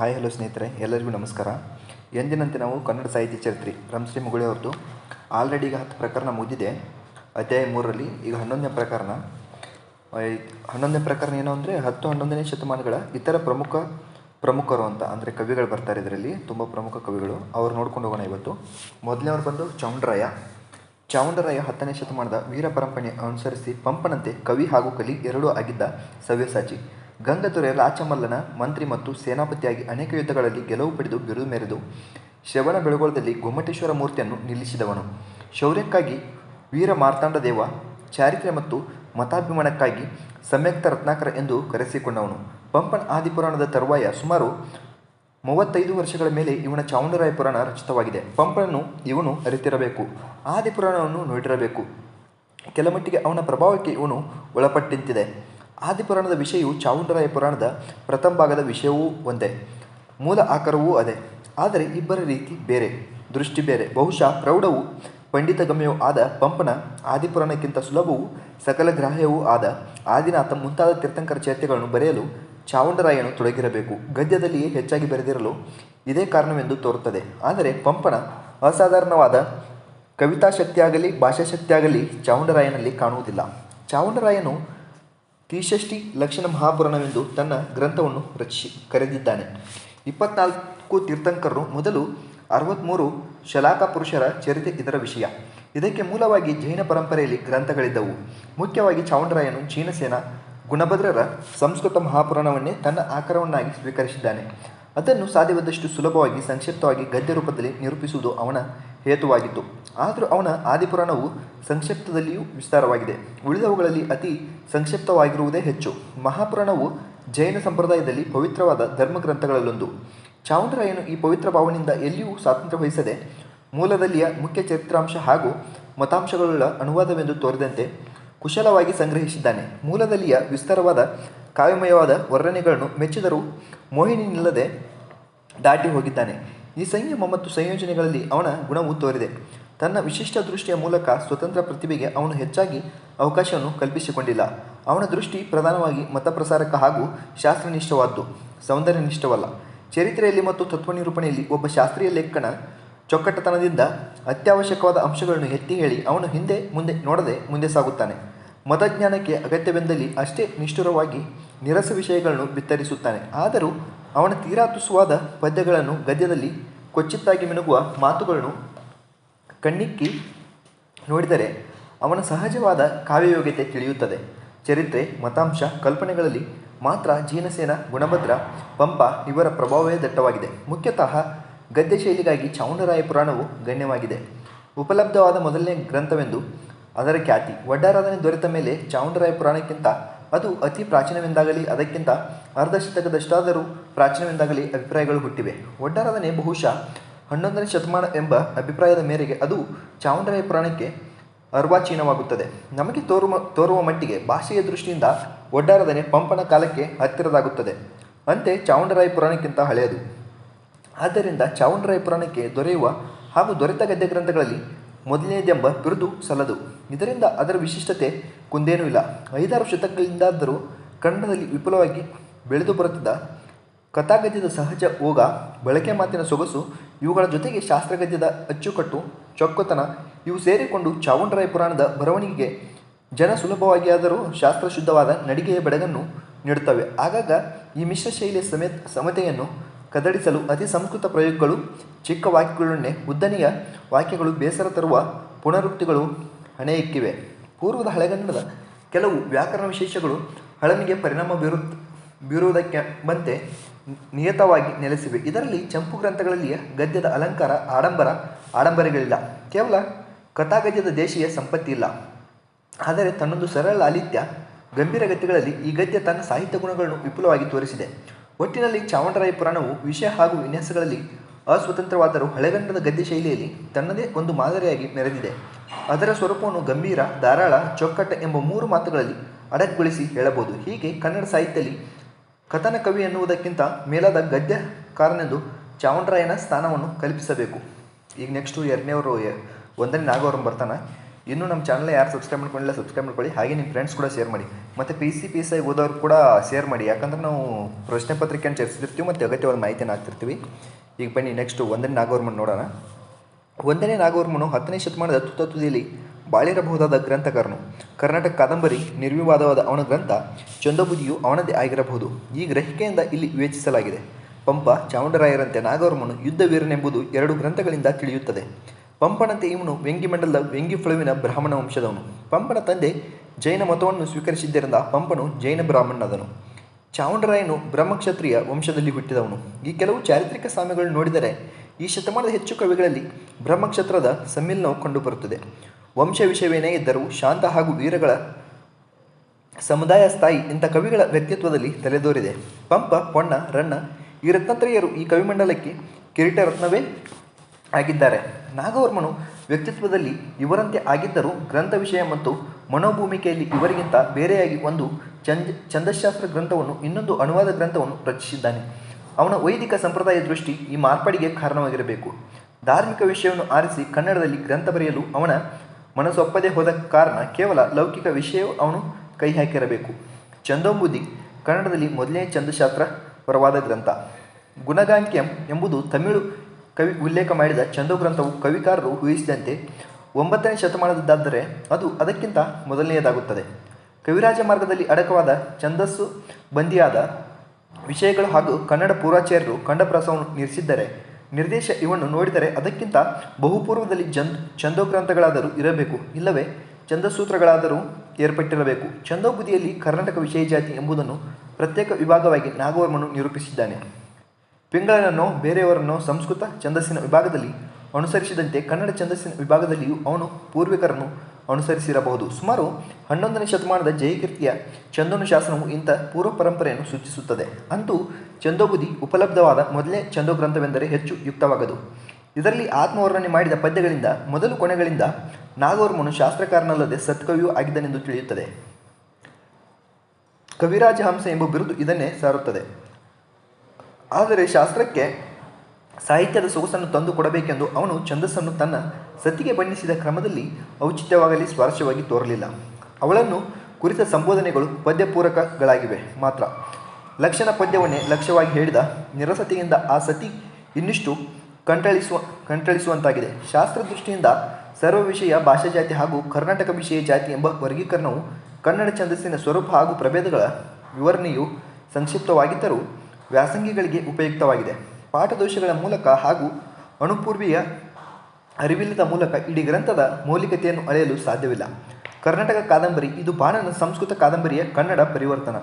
Hi hello ಸ್ನೇಹಿತರೆ, ಎಲ್ಲರಿಗೂ ನಮಸ್ಕಾರ. ಎಂದಿನಂತೆ ನಾವು ಕನ್ನಡ ಸಾಹಿತ್ಯ ಚರಿತ್ರೆ ರಮಶ್ರೀ ಮುಗುಳಿ ಅವ್ರದ್ದು. ಆಲ್ರೆಡಿ ಈಗ ಹತ್ತು ಪ್ರಕರಣ ಮುಗಿದಿದೆ. ಅಧ್ಯಾಯ ಮೂರರಲ್ಲಿ ಈಗ ಹನ್ನೊಂದನೇ ಪ್ರಕರಣ. ಹನ್ನೊಂದನೇ ಪ್ರಕರಣ ಏನು ಅಂದರೆ, ಹತ್ತು ಹನ್ನೊಂದನೇ ಶತಮಾನಗಳ ಇತರ ಪ್ರಮುಖ ಪ್ರಮುಖರು ಅಂತ, ಅಂದರೆ ಕವಿಗಳು ಬರ್ತಾರೆ ಇದರಲ್ಲಿ, ತುಂಬ ಪ್ರಮುಖ ಕವಿಗಳು. ಅವ್ರು ನೋಡ್ಕೊಂಡು ಹೋಗೋಣ ಇವತ್ತು. ಮೊದಲನೇವ್ರು ಬಂದು ಚೌಂಡ್ರಾಯ ಚಾವುಂಡರಾಯ ಹತ್ತನೇ ಶತಮಾನದ ವೀರ ಪರಂಪರೆ ಅನುಸರಿಸಿ ಪಂಪನಂತೆ ಕವಿ ಹಾಗೂ ಕಲಿ ಎರಡೂ ಆಗಿದ್ದ ಸವ್ಯಸಾಚಿ. ಗಂಗದೊರೆ ರಾಚಮಲ್ಲನ ಮಂತ್ರಿ ಮತ್ತು ಸೇನಾಪತಿಯಾಗಿ ಅನೇಕ ಯುದ್ಧಗಳಲ್ಲಿ ಗೆಲುವು ಪಡೆದು ಬಿರುದು ಮೆರೆದು ಶ್ರವಣ ಬೆಳಗೊಳದಲ್ಲಿ ಗೊಮ್ಮಟೇಶ್ವರ ಮೂರ್ತಿಯನ್ನು ನಿಲ್ಲಿಸಿದವನು. ಶೌರ್ಯಕ್ಕಾಗಿ ವೀರ ಮಾರ್ತಾಂಡ ದೇವ, ಚಾರಿತ್ರ್ಯ ಮತ್ತು ಮತಾಭಿಮಾನಕ್ಕಾಗಿ ಸಂಯುಕ್ತ ರತ್ನಾಕರ ಎಂದು ಕರೆಸಿಕೊಂಡವನು. ಪಂಪನ್ ಆದಿಪುರಾಣದ ತರುವಾಯ ಸುಮಾರು ಮೂವತ್ತೈದು ವರ್ಷಗಳ ಮೇಲೆ ಇವನ ಚಾಮುಂಡರಾಯ ಪುರಾಣ ರಚಿತವಾಗಿದೆ. ಪಂಪನನ್ನು ಇವನು ಅರಿತಿರಬೇಕು, ಆದಿಪುರಾಣವನ್ನು ನೋಡಿರಬೇಕು. ಕೆಲಮಟ್ಟಿಗೆ ಅವನ ಪ್ರಭಾವಕ್ಕೆ ಇವನು ಒಳಪಟ್ಟಿಂತಿದೆ ಆದಿಪುರಾಣದ ವಿಷಯವು ಚಾವುಂಡರಾಯ ಪುರಾಣದ ಪ್ರಥಮ ಭಾಗದ ವಿಷಯವೂ ಒಂದೇ. ಮೂಲ ಆಕಾರವೂ ಅದೇ. ಆದರೆ ಇಬ್ಬರ ರೀತಿ ಬೇರೆ, ದೃಷ್ಟಿ ಬೇರೆ. ಬಹುಶಃ ಪ್ರೌಢವು ಪಂಡಿತಗಮ್ಯವೂ ಆದ ಪಂಪನ ಆದಿಪುರಾಣಕ್ಕಿಂತ ಸುಲಭವೂ ಸಕಲ ಗ್ರಾಹ್ಯವೂ ಆದ ಆದಿನಾಥ ಮುಂತಾದ ತೀರ್ಥಂಕರ ಚರಿತ್ರೆಗಳನ್ನು ಬರೆಯಲು ಚಾವುಂಡರಾಯನು ತೊಡಗಿರಬೇಕು. ಗದ್ಯದಲ್ಲಿಯೇ ಹೆಚ್ಚಾಗಿ ಬರೆದಿರಲು ಇದೇ ಕಾರಣವೆಂದು ತೋರುತ್ತದೆ. ಆದರೆ ಪಂಪನ ಅಸಾಧಾರಣವಾದ ಕವಿತಾಶಕ್ತಿಯಾಗಲಿ, ಭಾಷಾಶಕ್ತಿಯಾಗಲಿ ಚಾವುಂಡರಾಯನಲ್ಲಿ ಕಾಣುವುದಿಲ್ಲ. ಚಾವುಂಡರಾಯನು ತ್ರಿಷಷ್ಟಿ ಲಕ್ಷಣ ಮಹಾಪುರಾಣವೆಂದು ತನ್ನ ಗ್ರಂಥವನ್ನು ರಚಿಸಿ ಕರೆದಿದ್ದಾನೆ. ಇಪ್ಪತ್ನಾಲ್ಕು ತೀರ್ಥಂಕರರು ಮೊದಲು ಅರವತ್ತ್ಮೂರು ಶಲಾಕ ಪುರುಷರ ಚರಿತೆ ಇದರ ವಿಷಯ. ಇದಕ್ಕೆ ಮೂಲವಾಗಿ ಜೈನ ಪರಂಪರೆಯಲ್ಲಿ ಗ್ರಂಥಗಳಿದ್ದವು. ಮುಖ್ಯವಾಗಿ ಚಾವುಂಡರಾಯನು ಚೀನಸೇನ ಗುಣಭದ್ರರ ಸಂಸ್ಕೃತ ಮಹಾಪುರಾಣವನ್ನೇ ತನ್ನ ಆಕಾರವನ್ನಾಗಿ ಸ್ವೀಕರಿಸಿದ್ದಾನೆ. ಅದನ್ನು ಸಾಧ್ಯವಾದಷ್ಟು ಸುಲಭವಾಗಿ ಸಂಕ್ಷಿಪ್ತವಾಗಿ ಗದ್ಯ ರೂಪದಲ್ಲಿ ನಿರೂಪಿಸುವುದು ಅವನ ಹೇತುವಾಗಿತ್ತು. ಆದರೂ ಅವನ ಆದಿಪುರಾಣವು ಸಂಕ್ಷಿಪ್ತದಲ್ಲಿಯೂ ವಿಸ್ತಾರವಾಗಿದೆ. ಉಳಿದವುಗಳಲ್ಲಿ ಅತಿ ಸಂಕ್ಷಿಪ್ತವಾಗಿರುವುದೇ ಹೆಚ್ಚು. ಮಹಾಪುರಾಣವು ಜೈನ ಸಂಪ್ರದಾಯದಲ್ಲಿ ಪವಿತ್ರವಾದ ಧರ್ಮಗ್ರಂಥಗಳಲ್ಲೊಂದು. ಚಾವುಂಡರಾಯನು ಈ ಪವಿತ್ರ ಭಾವನೆಯಿಂದ ಎಲ್ಲಿಯೂ ಸ್ವಾತಂತ್ರ್ಯ ವಹಿಸದೆ, ಮೂಲದಲ್ಲಿಯ ಮುಖ್ಯ ಚರಿತ್ರಾಂಶ ಹಾಗೂ ಮತಾಂಶಗಳುಳ್ಳ ಅನುವಾದವೆಂದು ತೋರಿದಂತೆ ಕುಶಲವಾಗಿ ಸಂಗ್ರಹಿಸಿದ್ದಾನೆ. ಮೂಲದಲ್ಲಿಯ ವಿಸ್ತಾರವಾದ ಕಾವ್ಯಮಯವಾದ ವರ್ಣನೆಗಳನ್ನು ಮೆಚ್ಚಿದರೂ ಮೋಹಿನಿ ನಿಲ್ಲದೆ ದಾಟಿ ಹೋಗಿದ್ದಾನೆ. ಈ ಸಂಯಮ ಮತ್ತು ಸಂಯೋಜನೆಗಳಲ್ಲಿ ಅವನ ಗುಣವು ತೋರಿದೆ. ತನ್ನ ವಿಶಿಷ್ಟ ದೃಷ್ಟಿಯ ಮೂಲಕ ಸ್ವತಂತ್ರ ಪ್ರತಿಭೆಗೆ ಅವನು ಹೆಚ್ಚಾಗಿ ಅವಕಾಶವನ್ನು ಕಲ್ಪಿಸಿಕೊಂಡಿಲ್ಲ. ಅವನ ದೃಷ್ಟಿ ಪ್ರಧಾನವಾಗಿ ಮತಪ್ರಸಾರಕ ಹಾಗೂ ಶಾಸ್ತ್ರನಿಷ್ಠವಾದ್ದು, ಸೌಂದರ್ಯನಿಷ್ಠವಲ್ಲ. ಚರಿತ್ರೆಯಲ್ಲಿ ಮತ್ತು ತತ್ವನಿರೂಪಣೆಯಲ್ಲಿ ಒಬ್ಬ ಶಾಸ್ತ್ರೀಯ ಲೇಖನ ಚೊಕ್ಕಟತನದಿಂದ ಅತ್ಯವಶ್ಯಕವಾದ ಅಂಶಗಳನ್ನು ಎತ್ತಿ ಹೇಳಿ ಅವನು ಹಿಂದೆ ಮುಂದೆ ನೋಡದೆ ಮುಂದೆ ಸಾಗುತ್ತಾನೆ. ಮತಜ್ಞಾನಕ್ಕೆ ಅಗತ್ಯವೆಂದಲ್ಲಿ ಅಷ್ಟೇ ನಿಷ್ಠುರವಾಗಿ ನಿರಸ ವಿಷಯಗಳನ್ನು ಬಿತ್ತರಿಸುತ್ತಾನೆ. ಆದರೂ ಅವನ ತೀರಾ ತುಸುವಾದ ಪದ್ಯಗಳನ್ನು ಗದ್ಯದಲ್ಲಿ ಕೊಚ್ಚಿತ್ತಾಗಿ ಮಿನುಗುವ ಮಾತುಗಳನ್ನು ಕಣ್ಣಿಕ್ಕಿ ನೋಡಿದರೆ ಅವನ ಸಹಜವಾದ ಕಾವ್ಯಯೋಗ್ಯತೆ ತಿಳಿಯುತ್ತದೆ. ಚರಿತ್ರೆ, ಮತಾಂಶ, ಕಲ್ಪನೆಗಳಲ್ಲಿ ಮಾತ್ರ ಜೀನಸೇನ ಗುಣಭದ್ರ, ಪಂಪ ಇವರ ಪ್ರಭಾವವೇ ದಟ್ಟವಾಗಿದೆ. ಮುಖ್ಯತಃ ಗದ್ಯ ಶೈಲಿಗಾಗಿ ಚಾವುಂಡರಾಯ ಪುರಾಣವು ಗಣ್ಯವಾಗಿದೆ. ಉಪಲಬ್ಧವಾದ ಮೊದಲನೇ ಗ್ರಂಥವೆಂದು ಅದರ ಖ್ಯಾತಿ. ವಡ್ಡಾರಾಧನೆ ದೊರೆತ ಮೇಲೆ ಚಾಮುಂಡರಾಯ ಪುರಾಣಕ್ಕಿಂತ ಅದು ಅತಿ ಪ್ರಾಚೀನವೆಂದಾಗಲಿ, ಅದಕ್ಕಿಂತ ಅರ್ಧ ಶತಕದಷ್ಟಾದರೂ ಪ್ರಾಚೀನವೆಂದಾಗಲಿ ಅಭಿಪ್ರಾಯಗಳು ಹುಟ್ಟಿವೆ. ಒಡ್ಡಾರಾಧನೆ ಬಹುಶಃ ಹನ್ನೊಂದನೇ ಶತಮಾನ ಎಂಬ ಅಭಿಪ್ರಾಯದ ಮೇರೆಗೆ ಅದು ಚಾಮುಂಡರಾಯ ಪುರಾಣಕ್ಕೆ ಅರ್ವಾಚೀನವಾಗುತ್ತದೆ. ನಮಗೆ ತೋರುವ ತೋರುವ ಮಟ್ಟಿಗೆ ಭಾಷೆಯ ದೃಷ್ಟಿಯಿಂದ ಒಡ್ಡಾರದನೆ ಪಂಪನ ಕಾಲಕ್ಕೆ ಹತ್ತಿರದಾಗುತ್ತದೆ. ಅಂತೆ ಚಾವುಂಡರಾಯ ಪುರಾಣಕ್ಕಿಂತ ಹಳೆಯದು. ಆದ್ದರಿಂದ ಚಾವುಂಡರಾಯ ಪುರಾಣಕ್ಕೆ ದೊರೆಯುವ ಹಾಗೂ ದೊರೆತ ಗದ್ಯ ಗ್ರಂಥಗಳಲ್ಲಿ ಮೊದಲನೇದೆಂಬ ಬಿರುದು ಸಲ್ಲದು. ಇದರಿಂದ ಅದರ ವಿಶಿಷ್ಟತೆ ಕುಂದೇನೂ ಇಲ್ಲ. ಐದಾರು ಶತಕಗಳಿಂದಾದರೂ ಕನ್ನಡದಲ್ಲಿ ವಿಪುಲವಾಗಿ ಬೆಳೆದು ಬರುತ್ತಿದ್ದ ಕಥಾಗದ್ಯದ ಸಹಜ ಓಗ, ಬಳಕೆ ಮಾತಿನ ಸೊಗಸು, ಇವುಗಳ ಜೊತೆಗೆ ಶಾಸ್ತ್ರಗದ್ಯದ ಅಚ್ಚುಕಟ್ಟು, ಚೊಕ್ಕತನ, ಇವು ಸೇರಿಕೊಂಡು ಚಾವುಂಡರಾಯ ಪುರಾಣದ ಬರವಣಿಗೆಗೆ ಜನ ಸುಲಭವಾಗಿಯಾದರೂ ಶಾಸ್ತ್ರಶುದ್ಧವಾದ ನಡಿಗೆಯ ಬೆಡಗನ್ನು ನೀಡುತ್ತವೆ. ಆಗಾಗ ಈ ಮಿಶ್ರ ಶೈಲಿಯ ಸಮೇತ ಸಮತೆಯನ್ನು ಕದಡಿಸಲು ಅತಿ ಸಂಸ್ಕೃತ ಪ್ರಯೋಗಗಳು ಚಿಕ್ಕ ವಾಕ್ಯಗಳನ್ನೇ ಉದ್ದನೆಯ ವಾಕ್ಯಗಳು ಬೇಸರ ತರುವ ಪುನರುಕ್ತಿಗಳು ಹಣೆಯಿಕ್ಕಿವೆ. ಪೂರ್ವದ ಹಳೆಗನ್ನಡದ ಕೆಲವು ವ್ಯಾಕರಣ ವಿಶೇಷಗಳು ಹಳಮಿಗೆ ಪರಿಣಾಮ ಬೀರು ಬೀರುವುದಕ್ಕೆ ಬಂತೆ ನಿಯತವಾಗಿ ನೆಲೆಸಿವೆ. ಇದರಲ್ಲಿ ಚಂಪು ಗ್ರಂಥಗಳಲ್ಲಿಯ ಗದ್ಯದ ಅಲಂಕಾರ, ಆಡಂಬರ, ಆಡಂಬರಗಳಿಲ್ಲ. ಕೇವಲ ಕಥಾಗದ್ಯದ ದೇಶೀಯ ಸಂಪತ್ತಿ ಇಲ್ಲ. ಆದರೆ ತನ್ನೊಂದು ಸರಳ ಲಾಲಿತ್ಯ ಗಂಭೀರ ಗತಿಗಳಲ್ಲಿ ಈ ಗದ್ಯ ತನ್ನ ಸಾಹಿತ್ಯ ಗುಣಗಳನ್ನು ವಿಪುಲವಾಗಿ ತೋರಿಸಿದೆ. ಒಟ್ಟಿನಲ್ಲಿ ಚಾಮುಂಡರಾಯ ಪುರಾಣವು ವಿಷಯ ಹಾಗೂ ವಿನ್ಯಾಸಗಳಲ್ಲಿ ಅಸ್ವತಂತ್ರವಾದರೂ ಹಳೆಗನ್ನಡದ ಗದ್ಯ ಶೈಲಿಯಲ್ಲಿ ತನ್ನದೇ ಒಂದು ಮಾದರಿಯಾಗಿ ಮೆರೆದಿದೆ ಅದರ ಸ್ವರೂಪವನ್ನು ಗಂಭೀರ, ಧಾರಾಳ ಚೊಕ್ಕಟ ಎಂಬ ಮೂರು ಮಾತುಗಳಲ್ಲಿ ಅಡಕ್ಗೊಳಿಸಿ ಹೇಳಬಹುದು. ಹೀಗೆ ಕನ್ನಡ ಸಾಹಿತ್ಯದಲ್ಲಿ ಕಥನ ಕವಿ ಎನ್ನುವುದಕ್ಕಿಂತ ಮೇಲಾದ ಗದ್ಯಕಾರನೆಂದು ಚಾಮುಂಡರಾಯನ ಸ್ಥಾನವನ್ನು ಕಲ್ಪಿಸಬೇಕು. ಈಗ ನೆಕ್ಸ್ಟು ಎರಡನೇವರು ಒಂದನೇ ನಾಗವರಂ ಬರ್ತಾನೆ. ಇನ್ನೂ ನಮ್ಮ ಚಾನಲ್ ಯಾರು ಸಬ್ಸ್ಕ್ರೈಬ್ ಮಾಡ್ಕೊಂಡಿಲ್ಲ ಸಬ್ಸ್ಕ್ರೈಬ್ ಮಾಡ್ಕೊಳ್ಳಿ. ಹಾಗೆ ನಿಮ್ಮ ಫ್ರೆಂಡ್ಸ್ ಕೂಡ ಶೇರ್ ಮಾಡಿ. ಮತ್ತು P C P S I ಓದೋರು ಕೂಡ ಶೇರ್ ಮಾಡಿ. ಯಾಕಂದ್ರೆ ನಾವು ಪ್ರಶ್ನೆ ಪತ್ರಿಕೆಯನ್ನು ಚರ್ಚಿಸಿರ್ತೀವಿ ಮತ್ತು ಅಗತ್ಯವಾದ ಮಾಹಿತಿಯನ್ನು ಹಾಕ್ತಿರ್ತೀವಿ. ಈಗ ಬನ್ನಿ ನೆಕ್ಸ್ಟ್ ಒಂದನೇ ನಾಗವರ್ಮನ್ ನೋಡೋಣ. ಒಂದನೇ ನಾಗವರ್ಮನು ಹತ್ತನೇ ಶತಮಾನದ ತುತ್ತ ತುದಿಯಲ್ಲಿ ಬಾಳಿರಬಹುದಾದ ಗ್ರಂಥಕಾರನು. ಕರ್ನಾಟಕ ಕಾದಂಬರಿ ನಿರ್ವಿವಾದವಾದ ಅವನ ಗ್ರಂಥ ಚಂದಬುದಿಯು ಅವನದೇ ಆಗಿರಬಹುದು. ಈ ಗ್ರಹಿಕೆಯಿಂದ ಇಲ್ಲಿ ವಿವೇಚಿಸಲಾಗಿದೆ. ಪಂಪ ಚಾಮುಂಡರಾಯರಂತೆ ನಾಗವರ್ಮನು ಯುದ್ಧ ವೀರನೆಂಬುದು ಎರಡು ಗ್ರಂಥಗಳಿಂದ ತಿಳಿಯುತ್ತದೆ. ಪಂಪನಂತೆ ಇವನು ವ್ಯಂಗ್ಯಮಂಡಲದ ವ್ಯಂಗ್ಯಫುಳುವಿನ ಬ್ರಾಹ್ಮಣ ವಂಶದವನು. ಪಂಪನ ತಂದೆ ಜೈನ ಮತವನ್ನು ಸ್ವೀಕರಿಸಿದ್ದರಿಂದ ಪಂಪನು ಜೈನ ಬ್ರಾಹ್ಮಣನಾದನು. ಚಾಮುಂಡರಾಯನು ಬ್ರಹ್ಮಕ್ಷತ್ರಿಯ ವಂಶದಲ್ಲಿ ಹುಟ್ಟಿದವನು. ಈ ಕೆಲವು ಚಾರಿತ್ರಿಕ ಸಾಮ್ಯಗಳನ್ನು ನೋಡಿದರೆ ಈ ಶತಮಾನದ ಹೆಚ್ಚು ಕವಿಗಳಲ್ಲಿ ಬ್ರಹ್ಮಕ್ಷತ್ರದ ಸಮ್ಮಿಲನವು ಕಂಡುಬರುತ್ತದೆ. ವಂಶ ವಿಷಯವೇನೇ ಇದ್ದರೂ ಶಾಂತ ಹಾಗೂ ವೀರಗಳ ಸಮುದಾಯ ಸ್ಥಾಯಿ ಇಂಥ ಕವಿಗಳ ವ್ಯಕ್ತಿತ್ವದಲ್ಲಿ ತಲೆದೋರಿದೆ. ಪಂಪ ಪೊಣ್ಣ ರಣ್ಣ ಈ ರತ್ನತ್ರೇಯರು ಈ ಕವಿಮಂಡಲಕ್ಕೆ ಕಿರೀಟ ರತ್ನವೇ ಆಗಿದ್ದಾರೆ. ನಾಗವರ್ಮನು ವ್ಯಕ್ತಿತ್ವದಲ್ಲಿ ಇವರಂತೆ ಆಗಿದ್ದರೂ ಗ್ರಂಥ ವಿಷಯ ಮತ್ತು ಮನೋಭೂಮಿಕೆಯಲ್ಲಿ ಇವರಿಗಿಂತ ಬೇರೆಯಾಗಿ ಒಂದು ಚಂದ ಛಂದಶಾಸ್ತ್ರ ಗ್ರಂಥವನ್ನು, ಇನ್ನೊಂದು ಅನುವಾದ ಗ್ರಂಥವನ್ನು ರಚಿಸಿದ್ದಾನೆ. ಅವನ ವೈದಿಕ ಸಂಪ್ರದಾಯ ದೃಷ್ಟಿ ಈ ಮಾರ್ಪಾಡಿಗೆ ಕಾರಣವಾಗಿರಬೇಕು. ಧಾರ್ಮಿಕ ವಿಷಯವನ್ನು ಆರಿಸಿ ಕನ್ನಡದಲ್ಲಿ ಗ್ರಂಥ ಬರೆಯಲು ಅವನ ಮನಸ್ಸೊಪ್ಪದೇ ಹೋದ ಕಾರಣ ಕೇವಲ ಲೌಕಿಕ ವಿಷಯವೂ ಅವನು ಕೈ ಹಾಕಿರಬೇಕು ಚಂದೋಂಬುದಿ ಕನ್ನಡದಲ್ಲಿ ಮೊದಲನೇ ಚಂದಶಾಸ್ತ್ರ ಪರವಾದ ಗ್ರಂಥ. ಗುಣಗಾಂಕ್ಯಂ ಎಂಬುದು ತಮಿಳು ಕವಿ ಉಲ್ಲೇಖ ಮಾಡಿದ ಚಂದೋ ಗ್ರಂಥವು ಕವಿಕಾರರು ಊಹಿಸಿದಂತೆ ಒಂಬತ್ತನೇ ಶತಮಾನದದ್ದಾದರೆ ಅದು ಅದಕ್ಕಿಂತ ಮೊದಲನೆಯದಾಗುತ್ತದೆ. ಕವಿರಾಜ ಮಾರ್ಗದಲ್ಲಿ ಅಡಕವಾದ ಛಂದಸ್ಸು ಬಂದಿಯಾದ ವಿಷಯಗಳು ಹಾಗೂ ಕನ್ನಡ ಪೂರ್ವಾಚಾರ್ಯರು ಕಂಡಪ್ರಾಸವನ್ನು ನಿರ್ಸಿದ್ದರೆ, ನಿರ್ದೇಶ ಇವನ್ನು ನೋಡಿದರೆ ಅದಕ್ಕಿಂತ ಬಹುಪೂರ್ವದಲ್ಲಿ ಜನ್ ಛಂದೋಗ್ರಂಥಗಳಾದರೂ ಇರಬೇಕು. ಇಲ್ಲವೇ ಛಂದಸ್ಸೂತ್ರಗಳಾದರೂ ಏರ್ಪಟ್ಟಿರಬೇಕು. ಛಂದೋಬುದಿಯಲ್ಲಿ ಕರ್ನಾಟಕ ವಿಷಯ ಜಾತಿ ಎಂಬುದನ್ನು ಪ್ರತ್ಯೇಕ ವಿಭಾಗವಾಗಿ ನಾಗವರ್ಮನು ನಿರೂಪಿಸಿದ್ದಾನೆ. ಪಿಂಗಳನನ್ನು ಬೇರೆಯವರನ್ನು ಸಂಸ್ಕೃತ ಛಂದಸ್ಸಿನ ವಿಭಾಗದಲ್ಲಿ ಅನುಸರಿಸಿದಂತೆ ಕನ್ನಡ ಛಂದಸ್ಸಿನ ವಿಭಾಗದಲ್ಲಿಯೂ ಅವನು ಪೂರ್ವಿಕರನ್ನು ಅನುಸರಿಸಿರಬಹುದು. ಸುಮಾರು ಹನ್ನೊಂದನೇ ಶತಮಾನದ ಜಯಕೀರ್ತಿಯ ಚಂದೋನು ಶಾಸನವು ಇಂಥ ಪೂರ್ವ ಪರಂಪರೆಯನ್ನು ಸೂಚಿಸುತ್ತದೆ. ಅಂತೂ ಚಂದೋಬುದಿ ಉಪಲಬ್ಧವಾದ ಮೊದಲೇ ಚಂದೋ ಗ್ರಂಥವೆಂದರೆ ಹೆಚ್ಚು ಯುಕ್ತವಾಗದು. ಇದರಲ್ಲಿ ಆತ್ಮವರ್ಣನೆ ಮಾಡಿದ ಪದ್ಯಗಳಿಂದ, ಮೊದಲು ಕೊನೆಗಳಿಂದ ನಾಗವರ್ಮನು ಶಾಸ್ತ್ರಕಾರನಲ್ಲದೆ ಸತ್ಕವಿಯೂ ಆಗಿದ್ದನೆಂದು ತಿಳಿಯುತ್ತದೆ. ಕವಿರಾಜ ಹಂಸ ಎಂಬ ಬಿರುದು ಇದನ್ನೇ ಸಾರುತ್ತದೆ. ಆದರೆ ಶಾಸ್ತ್ರಕ್ಕೆ ಸಾಹಿತ್ಯದ ಸೊಗಸನ್ನು ತಂದು ಕೊಡಬೇಕೆಂದು ಅವನು ಛಂದಸ್ಸನ್ನು ತನ್ನ ಸತಿಗೆ ಬಣ್ಣಿಸಿದ ಕ್ರಮದಲ್ಲಿ ಔಚಿತ್ಯವಾಗಲಿ ಸ್ವಾರಸ್ಯವಾಗಿ ತೋರಲಿಲ್ಲ. ಅವಳನ್ನು ಕುರಿತ ಸಂಬೋಧನೆಗಳು ಪದ್ಯಪೂರಕಗಳಾಗಿವೆ. ಮಾತ್ರ ಲಕ್ಷಣ ಪದ್ಯವನ್ನೇ ಲಕ್ಷ್ಯವಾಗಿ ಹೇಳಿದ ನಿರಸತೆಯಿಂದ ಆ ಸತಿ ಇನ್ನಿಷ್ಟು ಕಂಟಳಿಸುವ, ಕಂಟಳಿಸುವಂತಾಗಿದೆ. ಶಾಸ್ತ್ರ ದೃಷ್ಟಿಯಿಂದ ಸರ್ವ ವಿಷಯ ಭಾಷಾ ಜಾತಿ ಹಾಗೂ ಕರ್ನಾಟಕ ವಿಷಯ ಜಾತಿ ಎಂಬ ವರ್ಗೀಕರಣವು ಕನ್ನಡ ಛಂದಸ್ಸಿನ ಸ್ವರೂಪ ಹಾಗೂ ಪ್ರಭೇದಗಳ ವಿವರಣೆಯು ಸಂಕ್ಷಿಪ್ತವಾಗಿದ್ದರೂ ವ್ಯಾಸಂಗಿಗಳಿಗೆ ಉಪಯುಕ್ತವಾಗಿದೆ. ಪಾಠದೋಷಗಳ ಮೂಲಕ ಹಾಗೂ ಅಣುಪೂರ್ವಿಯ ಅರಿವಿಲ್ಲದ ಮೂಲಕ ಇಡೀ ಗ್ರಂಥದ ಮೌಲಿಕತೆಯನ್ನು ಅಳೆಯಲು ಸಾಧ್ಯವಿಲ್ಲ. ಕರ್ನಾಟಕ ಕಾದಂಬರಿ, ಇದು ಬಾಣನ ಸಂಸ್ಕೃತ ಕಾದಂಬರಿಯ ಕನ್ನಡ ಪರಿವರ್ತನ.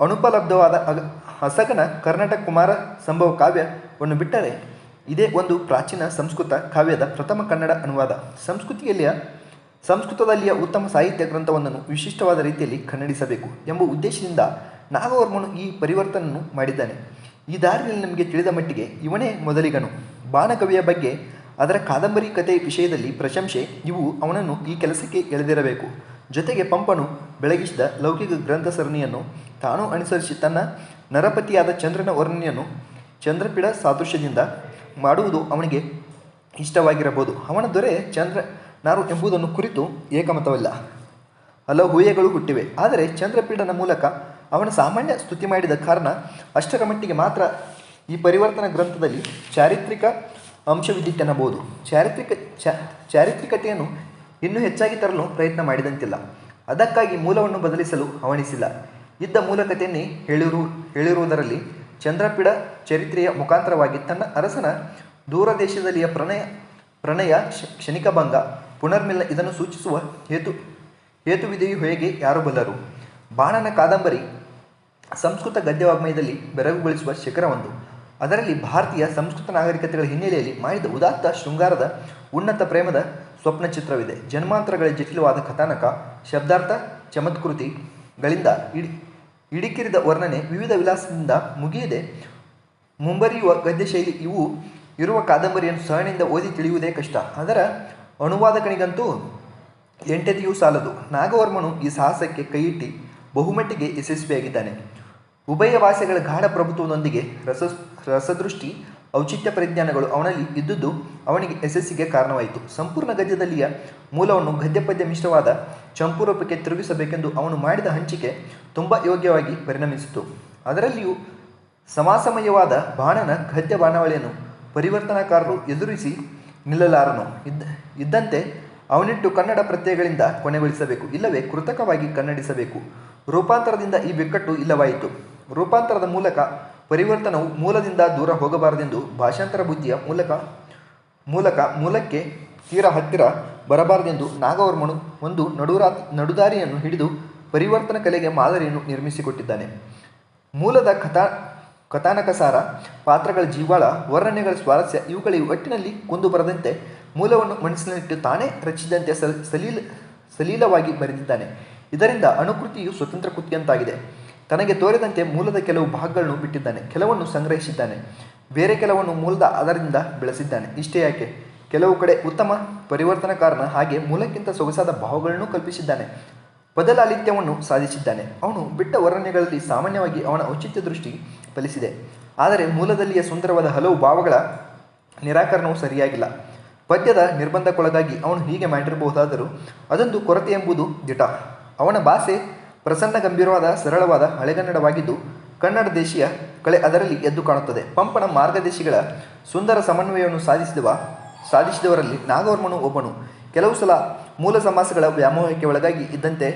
ಅಣುಪಲಬ್ಧವಾದ ಅಗ, ಹಸಗನ ಕರ್ನಾಟಕ ಕುಮಾರ ಸಂಭವ ಕಾವ್ಯವನ್ನು ಬಿಟ್ಟರೆ ಇದೇ ಒಂದು ಪ್ರಾಚೀನ ಸಂಸ್ಕೃತ ಕಾವ್ಯದ ಪ್ರಥಮ ಕನ್ನಡ ಅನುವಾದ. ಸಂಸ್ಕೃತಿಯಲ್ಲಿಯ, ಸಂಸ್ಕೃತದಲ್ಲಿಯ ಉತ್ತಮ ಸಾಹಿತ್ಯ ಗ್ರಂಥವೊಂದನ್ನು ವಿಶಿಷ್ಟವಾದ ರೀತಿಯಲ್ಲಿ ಕನ್ನಡಿಸಬೇಕು ಎಂಬ ಉದ್ದೇಶದಿಂದ ನಾಗವರ್ಮನು ಈ ಪರಿವರ್ತನೆಯನ್ನು ಮಾಡಿದ್ದಾನೆ. ಈ ದಾರಿಯಲ್ಲಿ ನಮಗೆ ತಿಳಿದ ಮಟ್ಟಿಗೆ ಇವನೇ ಮೊದಲಿಗನು. ಬಾಣಕವಿಯ ಬಗ್ಗೆ ಅದರ ಕಾದಂಬರಿ ಕಥೆ ವಿಷಯದಲ್ಲಿ ಪ್ರಶಂಸೆ, ಇವು ಅವನನ್ನು ಈ ಕೆಲಸಕ್ಕೆ ಎಳೆದಿರಬೇಕು. ಜೊತೆಗೆ ಪಂಪನು ಬೆಳಗಿಸಿದ ಲೌಕಿಕ ಗ್ರಂಥ ಸರಣಿಯನ್ನು ತಾನು ಅನುಸರಿಸಿ ತನ್ನ ನರಪತಿಯಾದ ಚಂದ್ರನ ವರ್ಣನೆಯನ್ನು ಚಂದ್ರಪೀಡ ಸಾದೃಶ್ಯದಿಂದ ಮಾಡುವುದು ಅವನಿಗೆ ಇಷ್ಟವಾಗಿರಬಹುದು. ಅವನ ದೊರೆ ಚಂದ್ರ ನಾರು ಎಂಬುದನ್ನು ಕುರಿತು ಏಕಮತವಲ್ಲ. ಹಲವು ಊಹೆಗಳು ಹುಟ್ಟಿವೆ. ಆದರೆ ಚಂದ್ರಪೀಡನ ಮೂಲಕ ಅವನ ಸಾಮಾನ್ಯ ಸ್ತುತಿ ಮಾಡಿದ ಕಾರಣ ಅಷ್ಟರ ಮಟ್ಟಿಗೆ ಮಾತ್ರ ಈ ಪರಿವರ್ತನಾ ಗ್ರಂಥದಲ್ಲಿ ಚಾರಿತ್ರಿಕ ಅಂಶವಿದ್ದಿತ್ತೆನ್ನಬಹುದು ಚಾರಿತ್ರಿಕ ಚಾರಿತ್ರಿಕತೆಯನ್ನು ಇನ್ನೂ ಹೆಚ್ಚಾಗಿ ತರಲು ಪ್ರಯತ್ನ ಮಾಡಿದಂತಿಲ್ಲ. ಅದಕ್ಕಾಗಿ ಮೂಲವನ್ನು ಬದಲಿಸಲು ಹವಣಿಸಿಲ್ಲ ಇದ್ದ ಮೂಲಕತೆಯನ್ನೇ ಹೇಳಿರು ಹೇಳಿರುವುದರಲ್ಲಿ ಚಂದ್ರಪೀಡ ಚರಿತ್ರೆಯ ಮುಖಾಂತರವಾಗಿ ತನ್ನ ಅರಸನ ದೂರದೇಶದಲ್ಲಿಯ ಪ್ರಣಯ ಪ್ರಣಯ ಕ್ಷಣಿಕ ಭಂಗ ಪುನರ್ಮಿಲ ಇದನ್ನು ಸೂಚಿಸುವ ಹೇತು ಹೇತುವಿದೆಯು ಹೇಗೆ ಯಾರು ಬಲ್ಲರು? ಬಾಣನ ಕಾದಂಬರಿ ಸಂಸ್ಕೃತ ಗದ್ಯವಾಗ್ಮಯದಲ್ಲಿ ಬೆರಗುಗೊಳಿಸುವ ಶಿಖರವೊಂದು ಅದರಲ್ಲಿ ಭಾರತೀಯ ಸಂಸ್ಕೃತ ನಾಗರಿಕತೆಗಳ ಹಿನ್ನೆಲೆಯಲ್ಲಿ ಮಾಡಿದ ಉದಾತ್ತ ಶೃಂಗಾರದ ಉನ್ನತ ಪ್ರೇಮದ ಸ್ವಪ್ನ ಚಿತ್ರವಿದೆ. ಜನ್ಮಾಂತರಗಳ ಜಟಿಲವಾದ ಕಥಾನಕ, ಶಬ್ದಾರ್ಥ ಚಮತ್ಕೃತಿಗಳಿಂದ ಇಡಿ, ಇಡಿಕಿರಿದ ವರ್ಣನೆ ವಿವಿಧ ವಿಲಾಸದಿಂದ ಮುಗಿಯದೆ ಮುಂಬರಿಯುವ ಗದ್ಯ ಶೈಲಿ ಇವು. ಇರುವ ಕಾದಂಬರಿಯನ್ನು ಸಹನೆಯಿಂದ ಓದಿ ತಿಳಿಯುವುದೇ ಕಷ್ಟ. ಅದರ ಅನುವಾದಕನಿಗಂತೂ ಎಂಟತಿಯೂ ಸಾಲದು. ನಾಗವರ್ಮನು ಈ ಸಾಹಸಕ್ಕೆ ಕೈಯಿಟ್ಟಿ ಬಹುಮಟ್ಟಿಗೆ ಯಶಸ್ವಿಯಾಗಿದ್ದಾನೆ. ಉಭಯ ಭಾಷೆಗಳ ಗಾಢ ಪ್ರಭುತ್ವದೊಂದಿಗೆ ರಸ, ರಸದೃಷ್ಟಿ, ಔಚಿತ್ಯ ಪರಿಜ್ಞಾನಗಳು ಅವನಲ್ಲಿ ಇದ್ದುದು ಅವನಿಗೆ ಯಶಸ್ಸಿಗೆ ಕಾರಣವಾಯಿತು. ಸಂಪೂರ್ಣ ಗದ್ಯದಲ್ಲಿಯ ಮೂಲವನ್ನು ಗದ್ಯಪದ್ಯ ಮಿಶ್ರವಾದ ಚಂಪು ರೂಪಕ್ಕೆ ತಿರುಗಿಸಬೇಕೆಂದು ಅವನು ಮಾಡಿದ ಹಂಚಿಕೆ ತುಂಬ ಯೋಗ್ಯವಾಗಿ ಪರಿಣಮಿಸಿತು. ಅದರಲ್ಲಿಯೂ ಸಮಾಸಮಯವಾದ ಬಾಣನ ಗದ್ಯ ಬಾಣಾವಳಿಯನ್ನು ಪರಿವರ್ತನಾಕಾರರು ಎದುರಿಸಿ ನಿಲ್ಲಲಾರನು. ಇದ್ದ, ಇದ್ದಂತೆ ಅವನಿಟ್ಟು ಕನ್ನಡ ಪ್ರತ್ಯಯಗಳಿಂದ ಕೊನೆಗೊಳಿಸಬೇಕು. ಇಲ್ಲವೇ ಕೃತಕವಾಗಿ ಕನ್ನಡಿಸಬೇಕು. ರೂಪಾಂತರದಿಂದ ಈ ಬಿಕ್ಕಟ್ಟು ಇಲ್ಲವಾಯಿತು. ರೂಪಾಂತರದ ಮೂಲಕ ಪರಿವರ್ತನವು ಮೂಲದಿಂದ ದೂರ ಹೋಗಬಾರದೆಂದು ಭಾಷಾಂತರ ಬುದ್ಧಿಯ ಮೂಲಕ ಮೂಲಕ ಮೂಲಕ್ಕೆ ತೀರ ಹತ್ತಿರ ಬರಬಾರದೆಂದು ನಾಗವರ್ಮನು ಒಂದು ನಡುರಾ ನಡುದಾರಿಯನ್ನು ಹಿಡಿದು ಪರಿವರ್ತನ ಕಲೆಗೆ ಮಾದರಿಯನ್ನು ನಿರ್ಮಿಸಿಕೊಟ್ಟಿದ್ದಾನೆ. ಮೂಲದ ಕಥಾ, ಕಥಾನಕಸಾರ ಪಾತ್ರಗಳ ಜೀವಾಳ, ವರ್ಣನೆಗಳ ಸ್ವಾರಸ್ಯ ಇವುಗಳ ಒಟ್ಟಿನಲ್ಲಿ ಕುಂದು ಬರದಂತೆ ಮೂಲವನ್ನು ಮನಸ್ಸಿನಲ್ಲಿಟ್ಟು ತಾನೇ ರಚಿಸಿದಂತೆ ಸಲ್, ಸಲೀಲ, ಸಲೀಲವಾಗಿ ಬರೆದಿದ್ದಾನೆ. ಇದರಿಂದ ಅನುಕೃತಿಯು ಸ್ವತಂತ್ರ ಕೃತಿಯಂತಾಗಿದೆ. ತನಗೆ ತೋರಿದಂತೆ ಮೂಲದ ಕೆಲವು ಭಾಗಗಳನ್ನು ಬಿಟ್ಟಿದ್ದಾನೆ, ಕೆಲವನ್ನು ಸಂಗ್ರಹಿಸಿದ್ದಾನೆ, ಬೇರೆ ಕೆಲವನ್ನು ಮೂಲದ ಆಧಾರದಿಂದ ಬೆಳೆಸಿದ್ದಾನೆ. ಇಷ್ಟೇ ಯಾಕೆ? ಕೆಲವು ಕಡೆ ಉತ್ತಮ ಪರಿವರ್ತನಕಾರನ ಹಾಗೆ ಮೂಲಕ್ಕಿಂತ ಸೊಗಸಾದ ಭಾವಗಳನ್ನು ಕಲ್ಪಿಸಿದ್ದಾನೆ, ಬದಲಾಲಿತ್ಯವನ್ನು ಸಾಧಿಸಿದ್ದಾನೆ. ಅವನು ಬಿಟ್ಟ ವರ್ಣನೆಗಳಲ್ಲಿ ಸಾಮಾನ್ಯವಾಗಿ ಅವನ ಔಚಿತ್ಯ ದೃಷ್ಟಿ ಫಲಿಸಿದೆ. ಆದರೆ ಮೂಲದಲ್ಲಿಯ ಸುಂದರವಾದ ಹಲವು ಭಾವಗಳ ನಿರಾಕರಣವು ಸರಿಯಾಗಿಲ್ಲ. ಪದ್ಯದ ನಿರ್ಬಂಧಕ್ಕೊಳಗಾಗಿ ಅವನು ಹೀಗೆ ಮಾಡಿರಬಹುದಾದರೂ ಅದೊಂದು ಕೊರತೆ ಎಂಬುದು ದಿಟ ಅವನ ಭಾಷೆ ಪ್ರಸನ್ನ ಗಂಭೀರವಾದ, ಸರಳವಾದ, ಹಳೆಗನ್ನಡವಾಗಿದ್ದು ಕನ್ನಡ ದೇಶೀಯ ಕಳೆ ಅದರಲ್ಲಿ ಎದ್ದು ಕಾಣುತ್ತದೆ. ಪಂಪನ ಮಾರ್ಗದೇಶಿಗಳ ಸುಂದರ ಸಮನ್ವಯವನ್ನು ಸಾಧಿಸಿದವ, ಸಾಧಿಸಿದವರಲ್ಲಿ ನಾಗವರ್ಮನು ಒಬ್ಬನು. ಕೆಲವು ಸಲ ಮೂಲ ಸಮಾಸಗಳ ವ್ಯಾಮೋಹಕ್ಕೆ ಒಳಗಾಗಿ ಇದ್ದಂತೆ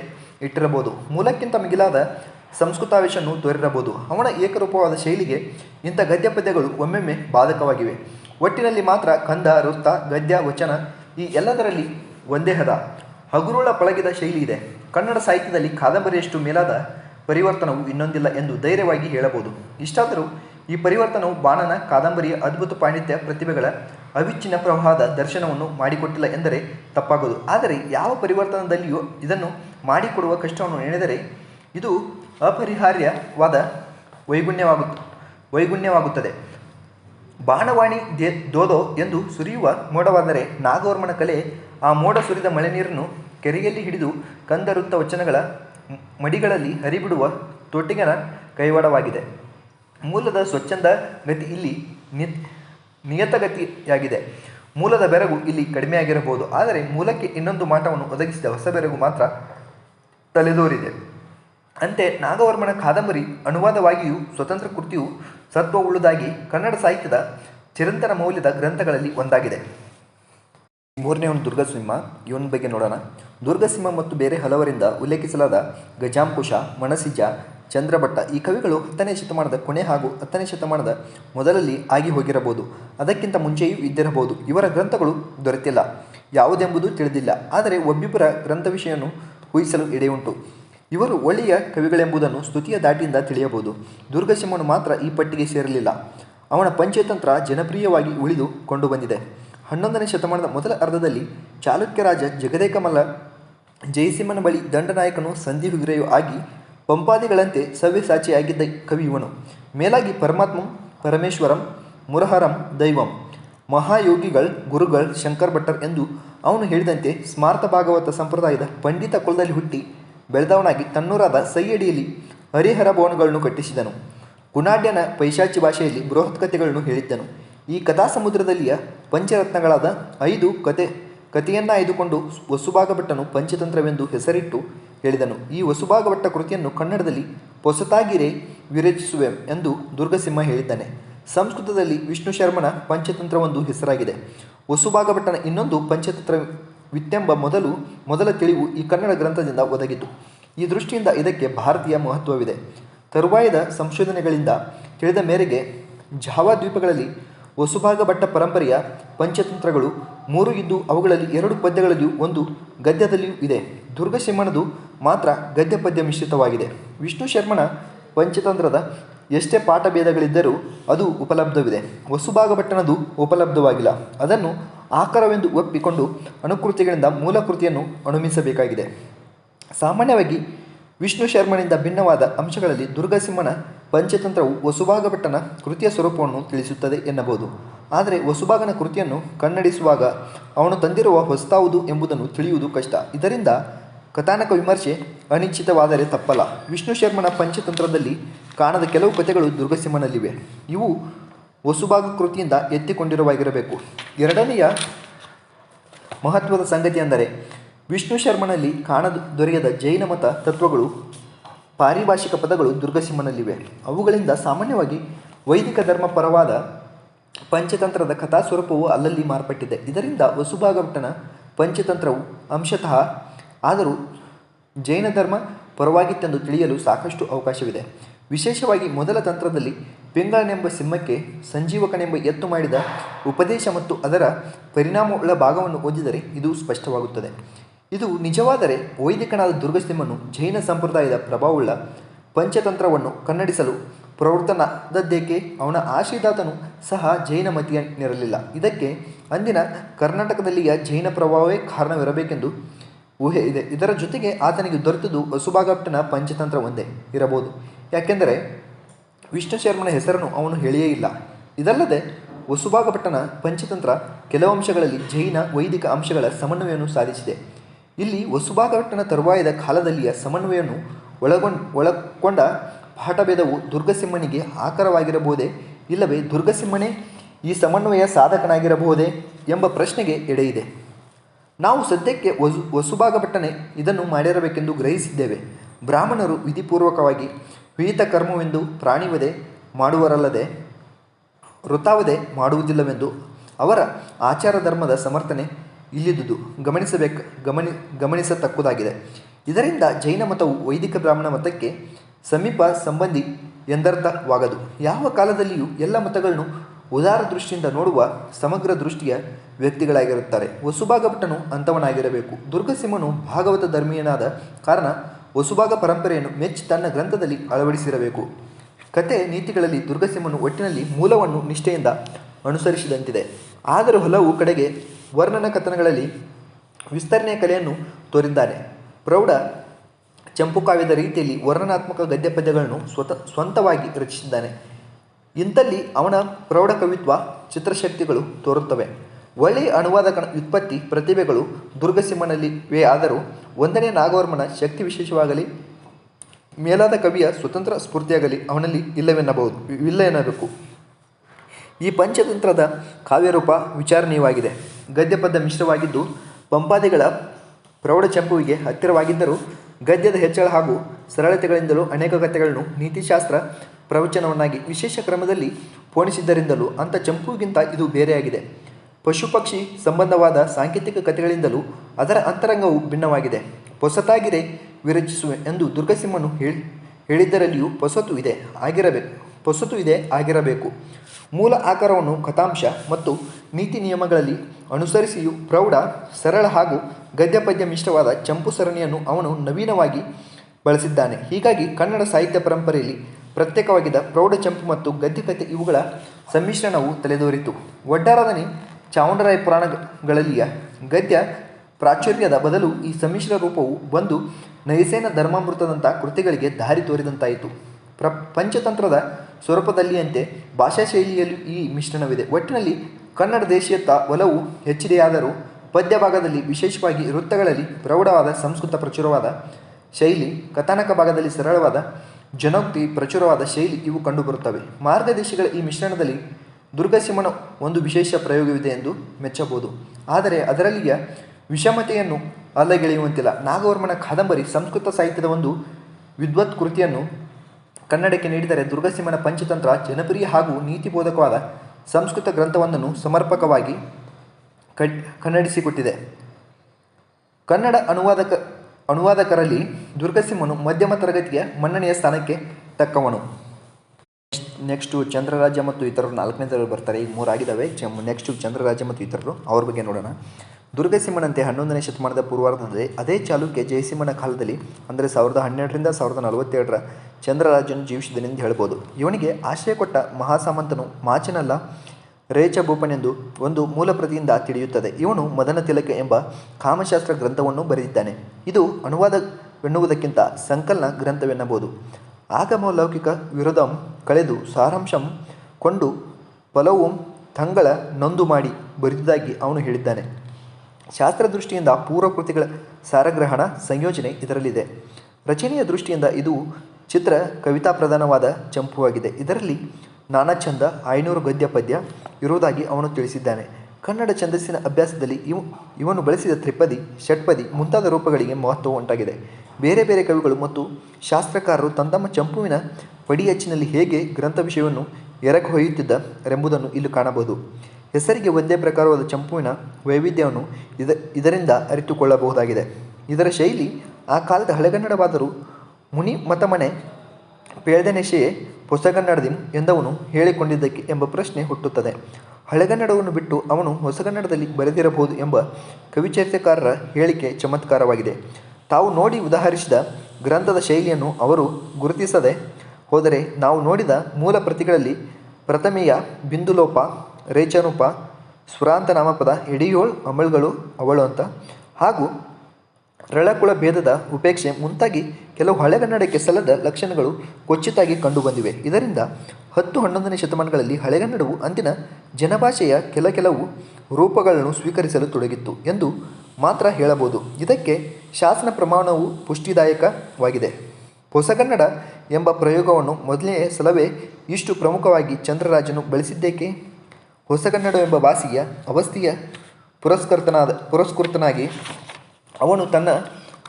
ಇಟ್ಟಿರಬಹುದು. ಮೂಲಕ್ಕಿಂತ ಮಿಗಿಲಾದ ಸಂಸ್ಕೃತಾವೇಶವನ್ನು ತೋರಿರಬಹುದು. ಅವನ ಏಕರೂಪವಾದ ಶೈಲಿಗೆ ಇಂಥ ಗದ್ಯ ಪದ್ಯಗಳು ಒಮ್ಮೆಮ್ಮೆ ಬಾಧಕವಾಗಿವೆ. ಒಟ್ಟಿನಲ್ಲಿ ಮಾತ್ರ ಕಂದ, ವೃತ್ತ, ಗದ್ಯ, ವಚನ ಈ ಎಲ್ಲದರಲ್ಲಿ ಒಂದೇ ಹದ. ಹಗುರುಳ ಪಳಗಿದ ಶೈಲಿ ಇದೆ. ಕನ್ನಡ ಸಾಹಿತ್ಯದಲ್ಲಿ ಕಾದಂಬರಿಯಷ್ಟು ಮೇಲಾದ ಪರಿವರ್ತನವು ಇನ್ನೊಂದಿಲ್ಲ ಎಂದು ಧೈರ್ಯವಾಗಿ ಹೇಳಬಹುದು. ಇಷ್ಟಾದರೂ ಈ ಪರಿವರ್ತನವು ಬಾಣನ ಕಾದಂಬರಿಯ ಅದ್ಭುತ ಪಾಂಡಿತ್ಯ ಪ್ರತಿಭೆಗಳ ಅವಿಚ್ಛಿನ್ನ ಪ್ರವಾಹದ ದರ್ಶನವನ್ನು ಮಾಡಿಕೊಟ್ಟಿಲ್ಲ ಎಂದರೆ ತಪ್ಪಾಗದು. ಆದರೆ ಯಾವ ಪರಿವರ್ತನದಲ್ಲಿಯೂ ಇದನ್ನು ಮಾಡಿಕೊಡುವ ಕಷ್ಟವನ್ನು ನೆನೆದರೆ ಇದು ಅಪರಿಹಾರ್ಯವಾದ ವೈಗುಣ್ಯವಾಗುತ್ತ, ವೈಗುಣ್ಯವಾಗುತ್ತದೆ. ಬಾಣವಾಣಿ ದೇ, ದೋದೋ ಎಂದು ಸುರಿಯುವ ಮೋಡವಾದರೆ ನಾಗವರ್ಮನ ಕಲೆ ಆ ಮೋಡ ಸುರಿದ ಮಳೆ ನೀರನ್ನು ಕೆರೆಯಲ್ಲಿ ಹಿಡಿದು ಕಂದರುತ್ತ ವಚನಗಳ ಮಡಿಗಳಲ್ಲಿ ಹರಿಬಿಡುವ ತೊಟ್ಟಿಗನ ಕೈವಾಡವಾಗಿದೆ. ಮೂಲದ ಸ್ವಚ್ಛಂದ ಗತಿ ಇಲ್ಲಿ ನಿಯತಗತಿಯಾಗಿದೆ. ಮೂಲದ ಬೆರಗು ಇಲ್ಲಿ ಕಡಿಮೆಯಾಗಿರಬಹುದು. ಆದರೆ ಮೂಲಕ್ಕೆ ಇನ್ನೊಂದು ಮಾಟವನ್ನು ಒದಗಿಸಿದ ಹೊಸ ಬೆರಗು ಮಾತ್ರ ತಲೆದೋರಿದೆ. ಅಂತೆ ನಾಗವರ್ಮನ ಕಾದಂಬರಿ ಅನುವಾದವಾಗಿಯೂ ಸ್ವತಂತ್ರ ಕೃತಿಯು ಸತ್ವವುಳ್ಳದಾಗಿ ಕನ್ನಡ ಸಾಹಿತ್ಯದ ಚಿರಂತನ ಮೌಲ್ಯದ ಗ್ರಂಥಗಳಲ್ಲಿ ಒಂದಾಗಿದೆ. ಮೂರನೇ ಒಂದು ದುರ್ಗಸಿಂಹ ಇವನ ಬಗ್ಗೆ ನೋಡೋಣ. ದುರ್ಗಸಿಂಹ ಮತ್ತು ಬೇರೆ ಹಲವರಿಂದ ಉಲ್ಲೇಖಿಸಲಾದ ಗಜಾಂಕುಶ ಮಣಸಿಜ ಚಂದ್ರಭಟ್ಟ ಈ ಕವಿಗಳು ಹತ್ತನೇ ಶತಮಾನದ ಕೊನೆ ಹಾಗೂ ಹತ್ತನೇ ಶತಮಾನದ ಮೊದಲಲ್ಲಿ ಆಗಿ ಹೋಗಿರಬಹುದು. ಅದಕ್ಕಿಂತ ಮುಂಚೆಯೂ ಇದ್ದಿರಬಹುದು. ಇವರ ಗ್ರಂಥಗಳು ದೊರೆತಿಲ್ಲ. ಯಾವುದೆಂಬುದು ತಿಳಿದಿಲ್ಲ. ಆದರೆ ಒಬ್ಬಿಬ್ಬರ ಗ್ರಂಥ ವಿಷಯವನ್ನು ಊಹಿಸಲು ಎಡೆಯುಂಟು. ಇವರು ಒಳ್ಳೆಯ ಕವಿಗಳೆಂಬುದನ್ನು ಸ್ತುತಿಯ ದಾಟಿಯಿಂದ ತಿಳಿಯಬಹುದು. ದುರ್ಗಸಿಂಹನು ಮಾತ್ರ ಈ ಪಟ್ಟಿಗೆ ಸೇರಲಿಲ್ಲ. ಅವನ ಪಂಚತಂತ್ರ ಜನಪ್ರಿಯವಾಗಿ ಉಳಿದು ಕೊಂಡು ಬಂದಿದೆ ಹನ್ನೊಂದನೇ ಶತಮಾನದ ಮೊದಲ ಅರ್ಧದಲ್ಲಿ ಚಾಲುಕ್ಯ ರಾಜ ಜಗದೇಕಮಲ್ಲ ಜಯಸಿಂಹನ ಬಳಿ ದಂಡನಾಯಕನು ಸಂಧಿ ಆಗಿ ಪಂಪಾದಿಗಳಂತೆ ಸವ್ಯಸಾಚಿಯಾಗಿದ್ದ ಕವಿ ಇವನು ಮೇಲಾಗಿ ಪರಮಾತ್ಮಂ, ಪರಮೇಶ್ವರಂ, ಮುರಹರಂ, ದೈವಂ. ಮಹಾಯೋಗಿಗಳ್, ಗುರುಗಳ್, ಶಂಕರ್ ಭಟ್ಟರ್ ಎಂದು ಅವನು ಹೇಳಿದಂತೆ ಸ್ಮಾರ್ತ ಭಾಗವತ ಸಂಪ್ರದಾಯದ ಪಂಡಿತ ಕುಲದಲ್ಲಿ ಹುಟ್ಟಿ ಬೆಳೆದವನಾಗಿ ತನ್ನೂರಾದ ಸೈಯಡಿಯಲ್ಲಿ ಹರಿಹರ ಭವನಗಳನ್ನು ಕಟ್ಟಿಸಿದನು. ಗುಣಾಢ್ಯನ ಪೈಶಾಚಿ ಭಾಷೆಯಲ್ಲಿ ಬೃಹತ್ ಕಥೆಗಳನ್ನು ಹೇಳಿದ್ದನು. ಈ ಕಥಾ ಸಮುದ್ರದಲ್ಲಿಯ ಪಂಚರತ್ನಗಳಾದ ಐದು ಕತೆ ಕಥೆಯನ್ನು ಆಯ್ದುಕೊಂಡು ವಸುಭಾಗಭಟ್ಟನು ಪಂಚತಂತ್ರವೆಂದು ಹೆಸರಿಟ್ಟು ಹೇಳಿದನು. ಈ ವಸುಭಾಗಭಟ್ಟ ಕೃತಿಯನ್ನು ಕನ್ನಡದಲ್ಲಿ ಹೊಸತಾಗಿರೇ ವಿರಚಿಸುವೆ ಎಂದು ದುರ್ಗಸಿಂಹ ಹೇಳಿದ್ದಾನೆ. ಸಂಸ್ಕೃತದಲ್ಲಿ ವಿಷ್ಣು ಶರ್ಮನ ಪಂಚತಂತ್ರವೊಂದು ಹೆಸರಾಗಿದೆ. ವಸುಭಾಗಭಟ್ಟನ ಇನ್ನೊಂದು ಪಂಚತಂತ್ರ ವಿತ್ತೆಂಬ ಮೊದಲು, ಮೊದಲ ತಿಳಿವು ಈ ಕನ್ನಡ ಗ್ರಂಥದಿಂದ ಒದಗಿತು. ಈ ದೃಷ್ಟಿಯಿಂದ ಇದಕ್ಕೆ ಭಾರತೀಯ ಮಹತ್ವವಿದೆ. ತರುವಾಯದ ಸಂಶೋಧನೆಗಳಿಂದ ತಿಳಿದ ಮೇರೆಗೆ ಜಾವಾ ದ್ವೀಪಗಳಲ್ಲಿ ವಸುಭಾಗ ಭಟ್ಟ ಪರಂಪರೆಯ ಪಂಚತಂತ್ರಗಳು ಮೂರು ಇದ್ದು ಅವುಗಳಲ್ಲಿ ಎರಡು ಪದ್ಯಗಳಲ್ಲಿಯೂ ಒಂದು ಗದ್ಯದಲ್ಲಿಯೂ ಇದೆ. ದುರ್ಗಸಿಂಹನದು ಮಾತ್ರ ಗದ್ಯ ಪದ್ಯ ಮಿಶ್ರಿತವಾಗಿದೆ. ವಿಷ್ಣು ಶರ್ಮನ ಪಂಚತಂತ್ರದ ಎಷ್ಟೇ ಪಾಠಭೇದಗಳಿದ್ದರೂ ಅದು ಉಪಲಬ್ಧವಿದೆ. ವಸುಭಾಗ ಭಟ್ಟನದು ಉಪಲಬ್ಧವಾಗಿಲ್ಲ. ಅದನ್ನು ಆಕಾರವೆಂದು ಒಪ್ಪಿಕೊಂಡು ಅನುಕೃತಿಗಳಿಂದ ಮೂಲ ಕೃತಿಯನ್ನು ಅನುಮಿಸಬೇಕಾಗಿದೆ. ಸಾಮಾನ್ಯವಾಗಿ ವಿಷ್ಣು ಶರ್ಮನಿಂದ ಭಿನ್ನವಾದ ಅಂಶಗಳಲ್ಲಿ ದುರ್ಗಸಿಂಹನ ಪಂಚತಂತ್ರವು ವಸುಭಾಗಭಟ್ಟನ ಕೃತಿಯ ಸ್ವರೂಪವನ್ನು ತಿಳಿಸುತ್ತದೆ ಎನ್ನಬಹುದು. ಆದರೆ ವಸುಭಾಗನ ಕೃತಿಯನ್ನು ಕನ್ನಡಿಸುವಾಗ ಅವನು ತಂದಿರುವ ಹೊಸ್ತಾವುದು ಎಂಬುದನ್ನು ತಿಳಿಯುವುದು ಕಷ್ಟ. ಇದರಿಂದ ಕಥಾನಕ ವಿಮರ್ಶೆ ಅನಿಶ್ಚಿತವಾದರೆ ತಪ್ಪಲ್ಲ. ವಿಷ್ಣು ಶರ್ಮನ ಪಂಚತಂತ್ರದಲ್ಲಿ ಕಾಣದ ಕೆಲವು ಕಥೆಗಳು ದುರ್ಗಸಿಂಹನಲ್ಲಿವೆ. ಇವು ವಸುಭಾಗ ಕೃತಿಯಿಂದ ಎತ್ತಿಕೊಂಡಿರುವಾಗಿರಬೇಕು ಎರಡನೆಯ ಮಹತ್ವದ ಸಂಗತಿ ಅಂದರೆ, ವಿಷ್ಣು ಶರ್ಮನಲ್ಲಿ ಕಾಣದೊರೆಯದ ಜೈನ ಮತ ತತ್ವಗಳು ಪಾರಿಭಾಷಿಕ ಪದಗಳು ದುರ್ಗಸಿಂಹನಲ್ಲಿವೆ. ಅವುಗಳಿಂದ ಸಾಮಾನ್ಯವಾಗಿ ವೈದಿಕ ಧರ್ಮ ಪರವಾದ ಪಂಚತಂತ್ರದ ಕಥಾಸ್ವರೂಪವು ಅಲ್ಲಲ್ಲಿ ಮಾರ್ಪಟ್ಟಿದೆ. ಇದರಿಂದ ವಸುಭಾಗಭಟ್ಟನ ಪಂಚತಂತ್ರವು ಅಂಶತಃ ಆದರೂ ಜೈನ ಧರ್ಮ ಪರವಾಗಿತ್ತೆಂದು ತಿಳಿಯಲು ಸಾಕಷ್ಟು ಅವಕಾಶವಿದೆ. ವಿಶೇಷವಾಗಿ ಮೊದಲ ತಂತ್ರದಲ್ಲಿ ಪಿಂಗಳನೆಂಬ ಸಿಂಹಕ್ಕೆ ಸಂಜೀವಕನೆಂಬ ಎತ್ತು ಮಾಡಿದ ಉಪದೇಶ ಮತ್ತು ಅದರ ಪರಿಣಾಮವುಳ್ಳ ಭಾಗವನ್ನು ಓದಿದರೆ ಇದು ಸ್ಪಷ್ಟವಾಗುತ್ತದೆ. ಇದು ನಿಜವಾದರೆ ವೈದಿಕನಾದ ದುರ್ಗಸಿಂಹನು ಜೈನ ಸಂಪ್ರದಾಯದ ಪ್ರಭಾವವುಳ್ಳ ಪಂಚತಂತ್ರವನ್ನು ಕನ್ನಡಿಸಲು ಪ್ರವೃತ್ತನಾದದ್ದೇಕೆ ಅವನ ಆಶೀದಾತನು ಸಹ ಜೈನ ಮತೀಯನಿರಲಿಲ್ಲ. ಇದಕ್ಕೆ ಅಂದಿನ ಕರ್ನಾಟಕದಲ್ಲಿಯ ಜೈನ ಪ್ರಭಾವವೇ ಕಾರಣವಿರಬೇಕೆಂದು ಊಹೆ ಇದೆ. ಇದರ ಜೊತೆಗೆ ಆತನಿಗೆ ದೊರೆತದ್ದು ವಸುಭಾಗಪ್ಟನ ಪಂಚತಂತ್ರ ಒಂದೇ ಇರಬಹುದು. ಯಾಕೆಂದರೆ ವಿಷ್ಣು ಶರ್ಮನ ಹೆಸರನ್ನು ಅವನು ಹೇಳಿಯೇ ಇಲ್ಲ. ಇದಲ್ಲದೆ ವಸುಭಾಗಭಟ್ಟನ ಪಂಚತಂತ್ರ ಕೆಲವು ಅಂಶಗಳಲ್ಲಿ ಜೈನ ವೈದಿಕ ಅಂಶಗಳ ಸಮನ್ವಯವನ್ನು ಸಾಧಿಸಿದೆ. ಇಲ್ಲಿ ವಸುಭಾಗವಟ್ಟನ ತರುವಾಯದ ಕಾಲದಲ್ಲಿಯ ಸಮನ್ವಯವನ್ನು ಒಳಗೊಂಡ ಒಳಗೊಂಡ ಪಾಠಭೇದವು ದುರ್ಗಸಿಂಹನಿಗೆ ಆಕರವಾಗಿರಬಹುದೇ? ಇಲ್ಲವೇ ದುರ್ಗಸಿಂಹನೇ ಈ ಸಮನ್ವಯ ಸಾಧಕನಾಗಿರಬಹುದೇ ಎಂಬ ಪ್ರಶ್ನೆಗೆ ಎಡೆಯಿದೆ. ನಾವು ಸದ್ಯಕ್ಕೆ ವಸು ವಸುಭಾಗಭಟ್ಟನೆ ಇದನ್ನು ಮಾಡಿರಬೇಕೆಂದು ಗ್ರಹಿಸಿದ್ದೇವೆ. ಬ್ರಾಹ್ಮಣರು ವಿಧಿಪೂರ್ವಕವಾಗಿ ವಿಹಿತ ಕರ್ಮವೆಂದು ಪ್ರಾಣಿವಧೆ ಮಾಡುವರಲ್ಲದೆ ವೃತಾವಧೆ ಮಾಡುವುದಿಲ್ಲವೆಂದು ಅವರ ಆಚಾರ ಧರ್ಮದ ಸಮರ್ಥನೆ ಇಲ್ಲಿದ್ದುದು ಗಮನಿಸಬೇಕು, ಗಮನಿ, ಗಮನಿಸತಕ್ಕುದಾಗಿದೆ. ಇದರಿಂದ ಜೈನ ಮತವು ವೈದಿಕ ಬ್ರಾಹ್ಮಣ ಮತಕ್ಕೆ ಸಮೀಪ ಸಂಬಂಧಿ ಎಂದರ್ಥವಾಗದು. ಯಾವ ಕಾಲದಲ್ಲಿಯೂ ಎಲ್ಲ ಮತಗಳನ್ನು ಉದಾರ ದೃಷ್ಟಿಯಿಂದ ನೋಡುವ ಸಮಗ್ರ ದೃಷ್ಟಿಯ ವ್ಯಕ್ತಿಗಳಾಗಿರುತ್ತಾರೆ. ವಸುಭಾಗಭಟ್ಟನು ಅಂಥವನಾಗಿರಬೇಕು ದುರ್ಗಸಿಂಹನು ಭಾಗವತ ಧರ್ಮೀಯನಾದ ಕಾರಣ ವಸುಭಾಗ ಪರಂಪರೆಯನ್ನು ಮೆಚ್ಚಿ ತನ್ನ ಗ್ರಂಥದಲ್ಲಿ ಅಳವಡಿಸಿರಬೇಕು. ಕತೆ ನೀತಿಗಳಲ್ಲಿ ದುರ್ಗಸಿಂಹನು ಒಟ್ಟಿನಲ್ಲಿ ಮೂಲವನ್ನು ನಿಷ್ಠೆಯಿಂದ ಅನುಸರಿಸಿದಂತಿದೆ. ಆದರೂ ಹಲವು ಕಡೆಗೆ ವರ್ಣನ ಕಥನಗಳಲ್ಲಿ ವಿಸ್ತರಣೆಯ ಕಲೆಯನ್ನು ತೋರಿದ್ದಾರೆ. ಪ್ರೌಢ ಚಂಪು ಕಾವ್ಯದ ರೀತಿಯಲ್ಲಿ ವರ್ಣನಾತ್ಮಕ ಗದ್ಯ ಪದ್ಯಗಳನ್ನು ಸ್ವತ, ಸ್ವಂತವಾಗಿ ರಚಿಸಿದ್ದಾನೆ. ಇಂಥಲ್ಲಿ ಅವನ ಪ್ರೌಢ ಕವಿತ್ವ ಚಿತ್ರಶಕ್ತಿಗಳು ತೋರುತ್ತವೆ. ಒಳ್ಳೆಯ ಅನುವಾದಕನ ವ್ಯುತ್ಪತ್ತಿ ಪ್ರತಿಭೆಗಳು ದುರ್ಗಸಿಂಹನಲ್ಲಿವೆ ಆದರೂ ಒಂದನೇ ನಾಗವರ್ಮನ ಶಕ್ತಿ ವಿಶೇಷವಾಗಲಿ, ಮೇಲಾದ ಕವಿಯ ಸ್ವತಂತ್ರ ಸ್ಫೂರ್ತಿಯಾಗಲಿ ಅವನಲ್ಲಿ ಇಲ್ಲವೆನ್ನಬಹುದು ಇಲ್ಲ ಎನ್ನಬೇಕು ಈ ಪಂಚತಂತ್ರದ ಕಾವ್ಯರೂಪ ವಿಚಾರಣೀಯವಾಗಿದೆ. ಗದ್ಯಪದ್ಯ ಮಿಶ್ರವಾಗಿದ್ದು, ಪಂಪಾದಿಗಳ ಪ್ರೌಢ ಚಂಪುವಿಗೆ ಹತ್ತಿರವಾಗಿದ್ದರೂ, ಗದ್ಯದ ಹೆಚ್ಚಳ ಹಾಗೂ ಸರಳತೆಗಳಿಂದಲೂ ಅನೇಕ ಕಥೆಗಳನ್ನು ನೀತಿಶಾಸ್ತ್ರ ಪ್ರವಚನವನ್ನಾಗಿ ವಿಶೇಷ ಕ್ರಮದಲ್ಲಿ ಪೋಣಿಸಿದ್ದರಿಂದಲೂ ಅಂಥ ಚಂಪುವಿಗಿಂತ ಇದು ಬೇರೆಯಾಗಿದೆ. ಪಶು ಪಕ್ಷಿ ಸಂಬಂಧವಾದ ಸಾಂಕೇತಿಕ ಕಥೆಗಳಿಂದಲೂ ಅದರ ಅಂತರಂಗವು ಭಿನ್ನವಾಗಿದೆ. ಹೊಸತಾಗಿರೇ ವಿರಚಿಸುವೆ ಎಂದು ದುರ್ಗಸಿಂಹನು ಹೇಳಿ, ಹೇಳಿದ್ದರಲ್ಲಿಯೂ ಹೊಸತು ಇದೆ, ಆಗಿರಬೇಕು, ಹೊಸತು ಇದೆ, ಆಗಿರಬೇಕು. ಮೂಲ ಆಕಾರವನ್ನು ಕಥಾಂಶ ಮತ್ತು ನೀತಿ ನಿಯಮಗಳಲ್ಲಿ ಅನುಸರಿಸಿಯೂ ಪ್ರೌಢ, ಸರಳ ಹಾಗೂ ಗದ್ಯಪದ್ಯ ಮಿಶ್ರವಾದ ಚಂಪು ಸರಣಿಯನ್ನು ಅವನು ನವೀನವಾಗಿ ಬಳಸಿದ್ದಾನೆ. ಹೀಗಾಗಿ ಕನ್ನಡ ಸಾಹಿತ್ಯ ಪರಂಪರೆಯಲ್ಲಿ ಪ್ರತ್ಯೇಕವಾಗಿದ್ದ ಪ್ರೌಢ ಚಂಪು ಮತ್ತು ಗದ್ಯಪದ್ಯ ಇವುಗಳ ಸಮ್ಮಿಶ್ರಣವು ತಲೆದೋರಿತು. ಒಡ್ಡಾರದನೆ ಚಾವುಂಡರಾಯ ಪುರಾಣಗಳಲ್ಲಿಯ ಗದ್ಯ ಪ್ರಾಚುರ್ಯದ ಬದಲು ಈ ಸಮ್ಮಿಶ್ರ ರೂಪವು ಬಂದು ನೈಸೇನ ಧರ್ಮಾಮೃತದಂಥ ಕೃತಿಗಳಿಗೆ ದಾರಿ ತೋರಿದಂತಾಯಿತು. ಪ್ರ, ಪಂಚತಂತ್ರದ ಸ್ವರೂಪದಲ್ಲಿಯಂತೆ ಭಾಷಾ ಶೈಲಿಯಲ್ಲೂ ಈ ಮಿಶ್ರಣವಿದೆ. ಒಟ್ಟಿನಲ್ಲಿ ಕನ್ನಡ ದೇಶೀಯತ್ತ ಒಲವು ಹೆಚ್ಚಿದೆಯಾದರೂ ಪದ್ಯ ಭಾಗದಲ್ಲಿ ವಿಶೇಷವಾಗಿ ವೃತ್ತಗಳಲ್ಲಿ ಪ್ರೌಢವಾದ ಸಂಸ್ಕೃತ ಪ್ರಚುರವಾದ ಶೈಲಿ, ಕಥಾನಕ ಭಾಗದಲ್ಲಿ ಸರಳವಾದ ಜನೋಕ್ತಿ ಪ್ರಚುರವಾದ ಶೈಲಿ ಇವು ಕಂಡುಬರುತ್ತವೆ. ಮಾರ್ಗದೇಶಗಳ ಈ ಮಿಶ್ರಣದಲ್ಲಿ ದುರ್ಗಸಿಂಹನ ಒಂದು ವಿಶೇಷ ಪ್ರಯೋಗವಿದೆ ಎಂದು ಮೆಚ್ಚಬಹುದು. ಆದರೆ ಅದರಲ್ಲಿಯ ವಿಷಮತೆಯನ್ನು ಅಲ್ಲಗೆಳೆಯುವಂತಿಲ್ಲ. ನಾಗವರ್ಮನ ಕಾದಂಬರಿ ಸಂಸ್ಕೃತ ಸಾಹಿತ್ಯದ ಒಂದು ವಿದ್ವತ್ ಕೃತಿಯನ್ನು ಕನ್ನಡಕ್ಕೆ ನೀಡಿದರೆ ದುರ್ಗಸಿಂಹನ ಪಂಚತಂತ್ರ ಜನಪ್ರಿಯ ಹಾಗೂ ನೀತಿಬೋಧಕವಾದ ಸಂಸ್ಕೃತ ಗ್ರಂಥವೊಂದನ್ನು ಸಮರ್ಪಕವಾಗಿ ಕನ್ನಡಿಸಿಕೊಟ್ಟಿದೆ. ಕನ್ನಡ ಅನುವಾದಕ, ಅನುವಾದಕರಲ್ಲಿ ದುರ್ಗಸಿಂಹನು ಮಧ್ಯಮ ತರಗತಿಯ ಮನ್ನಣೆಯ ಸ್ಥಾನಕ್ಕೆ ತಕ್ಕವನು. ನೆಕ್ಸ್ಟು ಚಂದ್ರರಾಜ ಮತ್ತು ಇತರರು ನಾಲ್ಕನೇ ತರಗತಿ ಬರ್ತಾರೆ. ಈಗ ಮೂರು ಆಗಿದ್ದಾವೆ ನೆಕ್ಸ್ಟು ಚಂದ್ರರಾಜ ಮತ್ತು ಇತರರು. ಅವ್ರ ಬಗ್ಗೆ ನೋಡೋಣ. ದುರ್ಗಸಿಂಹನಂತೆ ಹನ್ನೊಂದನೇ ಶತಮಾನದ ಪೂರ್ವಾರ್ಧದಲ್ಲಿ ಅದೇ ಚಾಲುಕ್ಯ ಜಯಸಿಂಹನ ಕಾಲದಲ್ಲಿ, ಅಂದರೆ ಸಾವಿರದ ಹನ್ನೆರಡರಿಂದ ಸಾವಿರದ ನಲವತ್ತೆರಡರ ಚಂದ್ರರಾಜನ್ ಜೀವಿಸಿದನೆಂದು ಹೇಳ್ಬೋದು. ಇವನಿಗೆ ಆಶ್ರಯ ಕೊಟ್ಟ ಮಹಾಸಾಮಂತನು ಮಾಚನಲ್ಲ ರೇಚ ಭೂಪನೆಂದು ಒಂದು ಮೂಲ ಪ್ರತಿಯಿಂದ ತಿಳಿಯುತ್ತದೆ. ಇವನು ಮದನ ತಿಲಕ ಎಂಬ ಕಾಮಶಾಸ್ತ್ರ ಗ್ರಂಥವನ್ನು ಬರೆದಿದ್ದಾನೆ. ಇದು ಅನುವಾದವೆನ್ನುವುದಕ್ಕಿಂತ ಸಂಕಲನ ಗ್ರಂಥವೆನ್ನಬಹುದು. ಆಗಮ ಲೌಕಿಕ ವಿರೋಧಂ ಕಳೆದು ಸಾರಾಂಶಂ ಕೊಂಡು ಫಲವು ತಂಗಳ ನೊಂದು ಮಾಡಿ ಬರೆದಿದ್ದಾಗಿ ಅವನು ಹೇಳಿದ್ದಾನೆ. ಶಾಸ್ತ್ರದೃಷ್ಟಿಯಿಂದ ಪೂರ್ವ ಕೃತಿಗಳ ಸಾರಗ್ರಹಣ ಸಂಯೋಜನೆ ಇದರಲ್ಲಿದೆ. ರಚನೆಯ ದೃಷ್ಟಿಯಿಂದ ಇದು ಚಿತ್ರ ಕವಿತಾ ಪ್ರಧಾನವಾದ ಚಂಪುವಾಗಿದೆ. ಇದರಲ್ಲಿ ನಾನಾ ಚಂದ ಐನೂರು ಗದ್ಯ ಪದ್ಯ ಇರುವುದಾಗಿ ಅವನು ತಿಳಿಸಿದ್ದಾನೆ. ಕನ್ನಡ ಛಂದಸ್ಸಿನ ಅಭ್ಯಾಸದಲ್ಲಿ ಇವು, ಇವನು ಬಳಸಿದ ತ್ರಿಪದಿ, ಷಟ್ಪದಿ ಮುಂತಾದ ರೂಪಗಳಿಗೆ ಮಹತ್ವ ಉಂಟಾಗಿದೆ. ಬೇರೆ ಬೇರೆ ಕವಿಗಳು ಮತ್ತು ಶಾಸ್ತ್ರಕಾರರು ತಂತಮ್ಮ ಚಂಪುವಿನ ಪಡಿಯಚ್ಚಿನಲ್ಲಿ ಹೇಗೆ ಗ್ರಂಥ ವಿಷಯವನ್ನು ಎರಕು ಹೊಯ್ಯುತ್ತಿದ್ದರೆಂಬುದನ್ನು ಇಲ್ಲಿ ಕಾಣಬಹುದು. ಹೆಸರಿಗೆ ಒಂದೇ ಪ್ರಕಾರವಾದ ಚಂಪುವಿನ ವೈವಿಧ್ಯವನ್ನು ಇದ, ಇದರಿಂದ ಅರಿತುಕೊಳ್ಳಬಹುದಾಗಿದೆ. ಇದರ ಶೈಲಿ ಆ ಕಾಲದ ಹಳೆಗನ್ನಡವಾದರೂ ಮುನಿ ಮತಮನೆ ಪೇಳ್ದನೆಶೆಯೇ ಹೊಸಗನ್ನಡದಿಂ ಎಂದವನು ಹೇಳಿಕೊಂಡಿದ್ದಕ್ಕೆ ಎಂಬ ಪ್ರಶ್ನೆ ಹುಟ್ಟುತ್ತದೆ. ಹಳೆಗನ್ನಡವನ್ನು ಬಿಟ್ಟು ಅವನು ಹೊಸಗನ್ನಡದಲ್ಲಿ ಬರೆದಿರಬಹುದು ಎಂಬ ಕವಿಚರಿತೆಕಾರರ ಹೇಳಿಕೆ ಚಮತ್ಕಾರವಾಗಿದೆ. ತಾವು ನೋಡಿ ಉದಾಹರಿಸಿದ ಗ್ರಂಥದ ಶೈಲಿಯನ್ನು ಅವರು ಗುರುತಿಸದೆ ಹೋದರೆ ನಾವು ನೋಡಿದ ಮೂಲ ಪ್ರತಿಗಳಲ್ಲಿ ಪ್ರಥಮೆಯ ಬಿಂದುಲೋಪ ರೇಚನೂಪ ಸ್ವರಾಂತ ನಾಮಪದ ಎಡಿಯೋಳ್ ಅಮಳ್ಗಳು ಅವಳು ಅಂತ. ಹಾಗೂ ರಳಕುಳ ಭೇದದ ಉಪೇಕ್ಷೆ ಮುಂತಾಗಿ ಕೆಲವು ಹಳೆಗನ್ನಡಕ್ಕೆ ಸಲ್ಲದ ಲಕ್ಷಣಗಳು ಕ್ವಚಿತಾಗಿ ಕಂಡುಬಂದಿವೆ. ಇದರಿಂದ ಹತ್ತು ಹನ್ನೊಂದನೇ ಶತಮಾನಗಳಲ್ಲಿ ಹಳೆಗನ್ನಡವು ಅಂದಿನ ಜನಭಾಷೆಯ ಕೆಲ ಕೆಲವು ರೂಪಗಳನ್ನು ಸ್ವೀಕರಿಸಲು ತೊಡಗಿತ್ತು ಎಂದು ಮಾತ್ರ ಹೇಳಬಹುದು. ಇದಕ್ಕೆ ಶಾಸನ ಪ್ರಮಾಣವು ಪುಷ್ಟಿದಾಯಕವಾಗಿದೆ. ಹೊಸಗನ್ನಡ ಎಂಬ ಪ್ರಯೋಗವನ್ನು ಮೊದಲನೇ ಸಲವೇ ಇಷ್ಟು ಪ್ರಮುಖವಾಗಿ ಚಂದ್ರರಾಜನು ಬಳಸಿದ್ದೇಕೆ? ಹೊಸಗನ್ನಡ ಎಂಬ ಭಾಷೆಯ ಅವಸ್ಥೆಯ ಪುರಸ್ಕೃತನಾದ ಪುರಸ್ಕೃತನಾಗಿ ಅವನು ತನ್ನ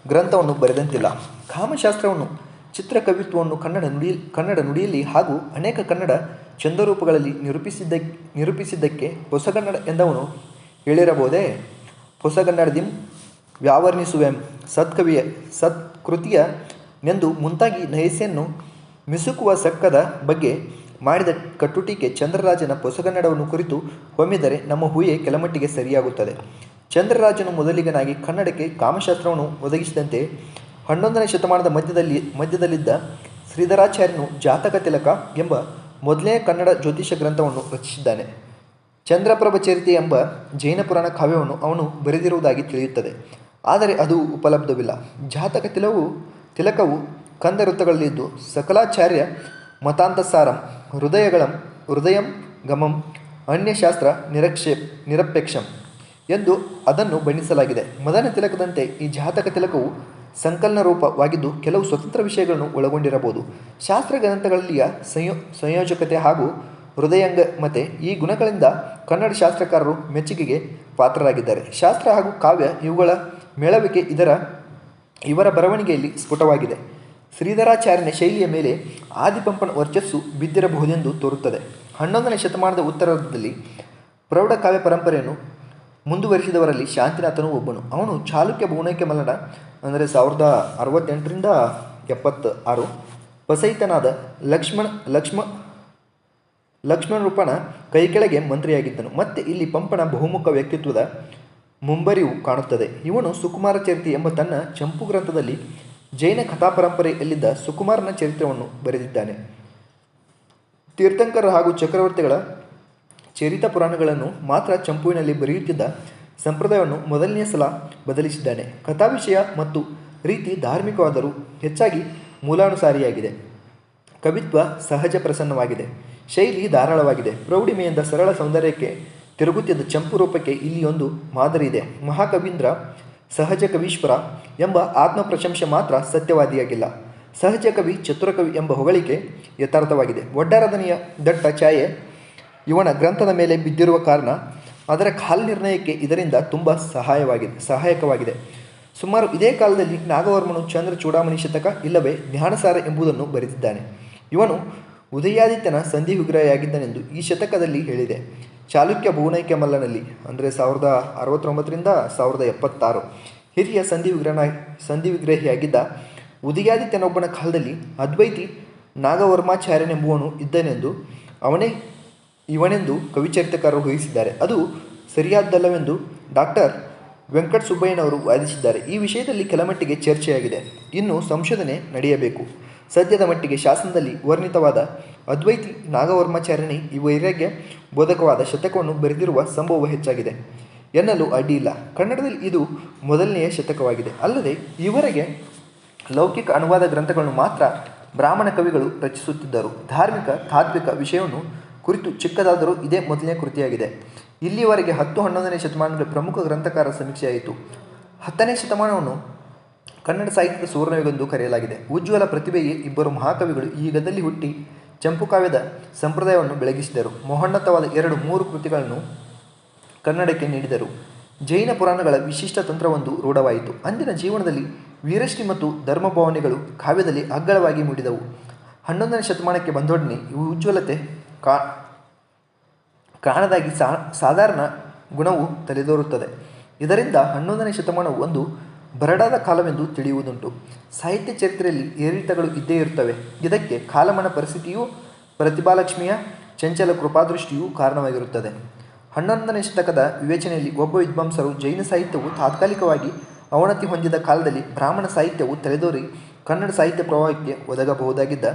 ಗ್ರಂಥವನ್ನು ಬರೆದಂತಿಲ್ಲ. ಕಾಮಶಾಸ್ತ್ರವನ್ನು, ಚಿತ್ರಕವಿತ್ವವನ್ನು ಕನ್ನಡ ನುಡಿ, ಕನ್ನಡ ನುಡಿಯಲ್ಲಿ ಹಾಗೂ ಅನೇಕ ಕನ್ನಡ ಚಂದರೂಪಗಳಲ್ಲಿ ನಿರೂಪಿಸಿದ್ದ, ನಿರೂಪಿಸಿದ್ದಕ್ಕೆ ಹೊಸಗನ್ನಡ ಎಂದವನು ಹೇಳಿರಬಹುದೇ? ಹೊಸಗನ್ನಡದಿಂ ವ್ಯಾವರ್ಣಿಸುವೆಂ. ಸತ್ಕವಿಯ ಸತ್ಕೃತಿಯ ನೆಂದು ಮುಂತಾಗಿ ನಯಸೆಯನ್ನು ಮಿಸುಕುವ ಸಕ್ಕದ ಬಗ್ಗೆ ಮಾಡಿದ ಕಟ್ಟುಟೀಕೆ ಚಂದ್ರರಾಜನ ಹೊಸಗನ್ನಡವನ್ನು ಕುರಿತು ಹೊಮ್ಮಿದರೆ ನಮ್ಮ ಹೂಯೆ ಕೆಲಮಟ್ಟಿಗೆ ಸರಿಯಾಗುತ್ತದೆ. ಚಂದ್ರರಾಜನು ಮೊದಲಿಗನಾಗಿ ಕನ್ನಡಕ್ಕೆ ಕಾಮಶಾಸ್ತ್ರವನ್ನು ಒದಗಿಸಿದಂತೆ ಹನ್ನೊಂದನೇ ಶತಮಾನದ ಮಧ್ಯದಲ್ಲಿ, ಮಧ್ಯದಲ್ಲಿದ್ದ ಶ್ರೀಧರಾಚಾರ್ಯನು ಜಾತಕ ತಿಲಕ ಎಂಬ ಮೊದಲನೇ ಕನ್ನಡ ಜ್ಯೋತಿಷ ಗ್ರಂಥವನ್ನು ರಚಿಸಿದ್ದಾನೆ. ಚಂದ್ರಪ್ರಭ ಚರಿತೆ ಎಂಬ ಜೈನ ಪುರಾಣ ಕಾವ್ಯವನ್ನು ಅವನು ಬರೆದಿರುವುದಾಗಿ ತಿಳಿಯುತ್ತದೆ. ಆದರೆ ಅದು ಉಪಲಬ್ಧವಿಲ್ಲ. ಜಾತಕ ತಿಲವು, ತಿಲಕವು ಕಂದ ವೃತ್ತಗಳಲ್ಲಿದ್ದು ಸಕಲಾಚಾರ್ಯ ಮತಾಂತಸಾರಂ. ಹೃದಯಗಳಂ ಹೃದಯಂ ಗಮಂ, ಅನ್ಯಶಾಸ್ತ್ರ ನಿರಕ್ಷೇ, ನಿರಪೇಕ್ಷಂ ಎಂದು ಅದನ್ನು ಬಣ್ಣಿಸಲಾಗಿದೆ. ಮದನ ತಿಲಕದಂತೆ ಈ ಜಾತಕ ತಿಲಕವು ಸಂಕಲನ ರೂಪವಾಗಿದ್ದು ಕೆಲವು ಸ್ವತಂತ್ರ ವಿಷಯಗಳನ್ನು ಒಳಗೊಂಡಿರಬಹುದು. ಶಾಸ್ತ್ರ ಗ್ರಂಥಗಳಲ್ಲಿಯ ಸಂಯೋ, ಸಂಯೋಜಕತೆ ಹಾಗೂ ಹೃದಯಂಗ ಮತ್ತೆ ಈ ಗುಣಗಳಿಂದ ಕನ್ನಡ ಶಾಸ್ತ್ರಕಾರರು ಮೆಚ್ಚುಗೆಗೆ ಪಾತ್ರರಾಗಿದ್ದಾರೆ. ಶಾಸ್ತ್ರ ಹಾಗೂ ಕಾವ್ಯ ಇವುಗಳ ಮೇಳವಿಕೆ ಇದರ, ಇವರ ಬರವಣಿಗೆಯಲ್ಲಿ ಸ್ಫುಟವಾಗಿದೆ. ಶ್ರೀಧರಾಚಾರ್ಯನ ಶೈಲಿಯ ಮೇಲೆ ಆದಿಪಂಪನ ವರ್ಚಸ್ಸು ಬಿದ್ದಿರಬಹುದೆಂದು ತೋರುತ್ತದೆ. ಹನ್ನೊಂದನೇ ಶತಮಾನದ ಉತ್ತರಾರ್ಧದಲ್ಲಿ ಪ್ರೌಢ ಕಾವ್ಯ ಪರಂಪರೆಯನ್ನು ಮುಂದುವರಿಸಿದವರಲ್ಲಿ ಶಾಂತಿನಾಥನು ಒಬ್ಬನು. ಅವನು ಚಾಲುಕ್ಯ ಭುವನೈಕ್ಯ ಮಲ್ಲಡ ಅಂದರೆ ಸಾವಿರದ ಅರವತ್ತೆಂಟರಿಂದ ಎಪ್ಪತ್ತ ಆರು ಪಸೈತನಾದ ಲಕ್ಷ್ಮಣ, ಲಕ್ಷ್ಮ ಲಕ್ಷ್ಮಣ ರೂಪನ ಕೈಕೆಳಗೆ ಮಂತ್ರಿಯಾಗಿದ್ದನು. ಮತ್ತೆ ಇಲ್ಲಿ ಪಂಪನ ಬಹುಮುಖ ವ್ಯಕ್ತಿತ್ವದ ಮುಂಬರಿವು ಕಾಣುತ್ತದೆ. ಇವನು ಸುಕುಮಾರ ಚರಿತಿ ಎಂಬ ತನ್ನ ಚಂಪು ಗ್ರಂಥದಲ್ಲಿ ಜೈನ ಕಥಾ ಪರಂಪರೆಯಲ್ಲಿದ್ದ ಸುಕುಮಾರನ ಚರಿತ್ರವನ್ನು ಬರೆದಿದ್ದಾನೆ. ತೀರ್ಥಂಕರ ಹಾಗೂ ಚಕ್ರವರ್ತಿಗಳ ಚರಿತ ಪುರಾಣಗಳನ್ನು ಮಾತ್ರ ಚಂಪುವಿನಲ್ಲಿ ಬರೆಯುತ್ತಿದ್ದ ಸಂಪ್ರದಾಯವನ್ನು ಮೊದಲನೇ ಸಲ ಬದಲಿಸಿದ್ದಾನೆ. ಕಥಾ ವಿಷಯ ಮತ್ತು ರೀತಿ ಧಾರ್ಮಿಕವಾದರೂ ಹೆಚ್ಚಾಗಿ ಮೂಲಾನುಸಾರಿಯಾಗಿದೆ. ಕವಿತ್ವ ಸಹಜ ಪ್ರಸನ್ನವಾಗಿದೆ. ಶೈಲಿ ಧಾರಾಳವಾಗಿದೆ. ಪ್ರೌಢಿಮೆಯಿಂದ ಸರಳ ಸೌಂದರ್ಯಕ್ಕೆ ತಿರುಗುತ್ತಿದ್ದ ಚಂಪು ರೂಪಕ್ಕೆ ಇಲ್ಲಿ ಒಂದು ಮಾದರಿ ಇದೆ ಮಹಾಕವೀಂದ್ರ ಸಹಜ ಕವೀಶ್ವರ ಎಂಬ ಆತ್ಮ ಪ್ರಶಂಸೆ ಮಾತ್ರ ಸತ್ಯವಾದಿಯಾಗಿಲ್ಲ. ಸಹಜ ಕವಿ ಚತುರಕವಿ ಎಂಬ ಹೊಗಳಿಕೆ ಯಥಾರ್ಥವಾಗಿದೆ. ಒಡ್ಡಾರಾಧನೆಯ ದಟ್ಟ ಛಾಯೆ ಇವನ ಗ್ರಂಥದ ಮೇಲೆ ಬಿದ್ದಿರುವ ಕಾರಣ ಅದರ ಕಾಲ ನಿರ್ಣಯಕ್ಕೆ ಇದರಿಂದ ತುಂಬ ಸಹಾಯವಾಗಿದೆ, ಸಹಾಯಕವಾಗಿದೆ. ಸುಮಾರು ಇದೇ ಕಾಲದಲ್ಲಿ ನಾಗವರ್ಮನು ಚಂದ್ರ ಚೂಡಾಮಣಿ ಶತಕ ಇಲ್ಲವೇ ಜ್ಞಾನಸಾರ ಎಂಬುದನ್ನು ಬರೆದಿದ್ದಾನೆ. ಇವನು ಉದಯಾದಿತ್ಯನ ಸಂಧಿ ವಿಗ್ರಹಿಯಾಗಿದ್ದನೆಂದು ಈ ಶತಕದಲ್ಲಿ ಹೇಳಿದೆ. ಚಾಲುಕ್ಯ ಭುವನೈಕ್ಯ ಮಲ್ಲನಲ್ಲಿ ಅಂದರೆ ಸಾವಿರದ ಅರವತ್ತೊಂಬತ್ತರಿಂದ ಸಾವಿರದ ಎಪ್ಪತ್ತಾರು. ಹಿರಿಯ ಸಂಧಿ ವಿಗ್ರಹ ಸಂಧಿ ವಿಗ್ರಹಿಯಾಗಿದ್ದ ಉದಿಯಾದಿತ್ಯನೊಬ್ಬನ ಕಾಲದಲ್ಲಿ ಅದ್ವೈತಿ ನಾಗವರ್ಮಾಚಾರ್ಯನೆಂಬುವನು ಇದ್ದನೆಂದು ಅವನೇ, ಇವನೆಂದು ಕವಿಚರಿತಕಾರರು ಊಹಿಸಿದ್ದಾರೆ ಅದು ಸರಿಯಾದ್ದಲ್ಲವೆಂದು ಡಾಕ್ಟರ್ ವೆಂಕಟ ಸುಬ್ಬಯ್ಯನವರು ವಾದಿಸಿದ್ದಾರೆ. ಈ ವಿಷಯದಲ್ಲಿ ಕೆಲಮಟ್ಟಿಗೆ ಚರ್ಚೆಯಾಗಿದೆ. ಇನ್ನು ಸಂಶೋಧನೆ ನಡೆಯಬೇಕು. ಸದ್ಯದ ಮಟ್ಟಿಗೆ ಶಾಸನದಲ್ಲಿ ವರ್ಣಿತವಾದ ಅದ್ವೈತಿ ನಾಗವರ್ಮಾಚಾರ್ಯನಿ ಈ ವೈರಾಗ್ಯ ಬೋಧಕವಾದ ಶತಕವನ್ನು ಬರೆದಿರುವ ಸಂಭವ ಹೆಚ್ಚಾಗಿದೆ. ಎನ್ನಲು ಅಡ್ಡಿಯಿಲ್ಲ. ಕನ್ನಡದಲ್ಲಿ ಇದು ಮೊದಲನೆಯ ಶತಕವಾಗಿದೆ. ಅಲ್ಲದೆ, ಈವರೆಗೆ ಲೌಕಿಕ ಅನುವಾದ ಗ್ರಂಥಗಳನ್ನು ಮಾತ್ರ ಬ್ರಾಹ್ಮಣ ಕವಿಗಳು ರಚಿಸುತ್ತಿದ್ದರು. ಧಾರ್ಮಿಕ, ತಾತ್ವಿಕ ವಿಷಯವನ್ನು ಕುರಿತು ಚಿಕ್ಕದಾದರೂ ಇದೇ ಮೊದಲನೇ ಕೃತಿಯಾಗಿದೆ. ಇಲ್ಲಿಯವರೆಗೆ ಹತ್ತು ಹನ್ನೊಂದನೇ ಶತಮಾನದಲ್ಲಿ ಪ್ರಮುಖ ಗ್ರಂಥಕಾರ ಸಮೀಕ್ಷೆಯಾಯಿತು. ಹತ್ತನೇ ಶತಮಾನವನ್ನು ಕನ್ನಡ ಸಾಹಿತ್ಯದ ಸುವರ್ಣಯುಗವೆಂದು ಕರೆಯಲಾಗಿದೆ. ಉಜ್ವಲ ಪ್ರತಿಭೆಯೇ ಇಬ್ಬರು ಮಹಾಕವಿಗಳು ಈಗದಲ್ಲಿ ಹುಟ್ಟಿ ಚಂಪುಕಾವ್ಯದ ಸಂಪ್ರದಾಯವನ್ನು ಬೆಳಗಿಸಿದರು. ಮಹೋನ್ನತವಾದ ಎರಡು ಮೂರು ಕೃತಿಗಳನ್ನು ಕನ್ನಡಕ್ಕೆ ನೀಡಿದರು. ಜೈನ ಪುರಾಣಗಳ ವಿಶಿಷ್ಟ ತಂತ್ರವೊಂದು ರೂಢವಾಯಿತು. ಅಂದಿನ ಜೀವನದಲ್ಲಿ ವೀರಶ್ರೀ ಮತ್ತು ಧರ್ಮಭಾವನೆಗಳು ಕಾವ್ಯದಲ್ಲಿ ಅಗ್ಗಳವಾಗಿ ಮೂಡಿದವು. ಹನ್ನೊಂದನೇ ಶತಮಾನಕ್ಕೆ ಬಂದೊಡನೆ ಇವು ಉಜ್ವಲತೆ ಕಾ, ಕಾಣದಾಗಿ ಸಾ, ಸಾಧಾರಣ ಗುಣವು ತಲೆದೋರುತ್ತದೆ. ಇದರಿಂದ ಹನ್ನೊಂದನೇ ಶತಮಾನವು ಒಂದು ಬರಡಾದ ಕಾಲವೆಂದು ತಿಳಿಯುವುದುಂಟು. ಸಾಹಿತ್ಯ ಚರಿತ್ರೆಯಲ್ಲಿ ಏರಿಳಿತಗಳು ಇದ್ದೇ ಇರುತ್ತವೆ. ಇದಕ್ಕೆ ಕಾಲಮನ ಪರಿಸ್ಥಿತಿಯೂ, ಪ್ರತಿಭಾಲಕ್ಷ್ಮಿಯ ಚಂಚಲ ಕೃಪಾದೃಷ್ಟಿಯೂ ಕಾರಣವಾಗಿರುತ್ತದೆ. ಹನ್ನೊಂದನೇ ಶತಕದ ವಿವೇಚನೆಯಲ್ಲಿ ಒಬ್ಬ ವಿದ್ವಾಂಸರು ಜೈನ ಸಾಹಿತ್ಯವು ತಾತ್ಕಾಲಿಕವಾಗಿ ಅವನತಿ ಹೊಂದಿದ ಕಾಲದಲ್ಲಿ ಬ್ರಾಹ್ಮಣ ಸಾಹಿತ್ಯವು ತಲೆದೋರಿ ಕನ್ನಡ ಸಾಹಿತ್ಯ ಪ್ರವಾಹಕ್ಕೆ ಒದಗಬಹುದಾಗಿದ್ದ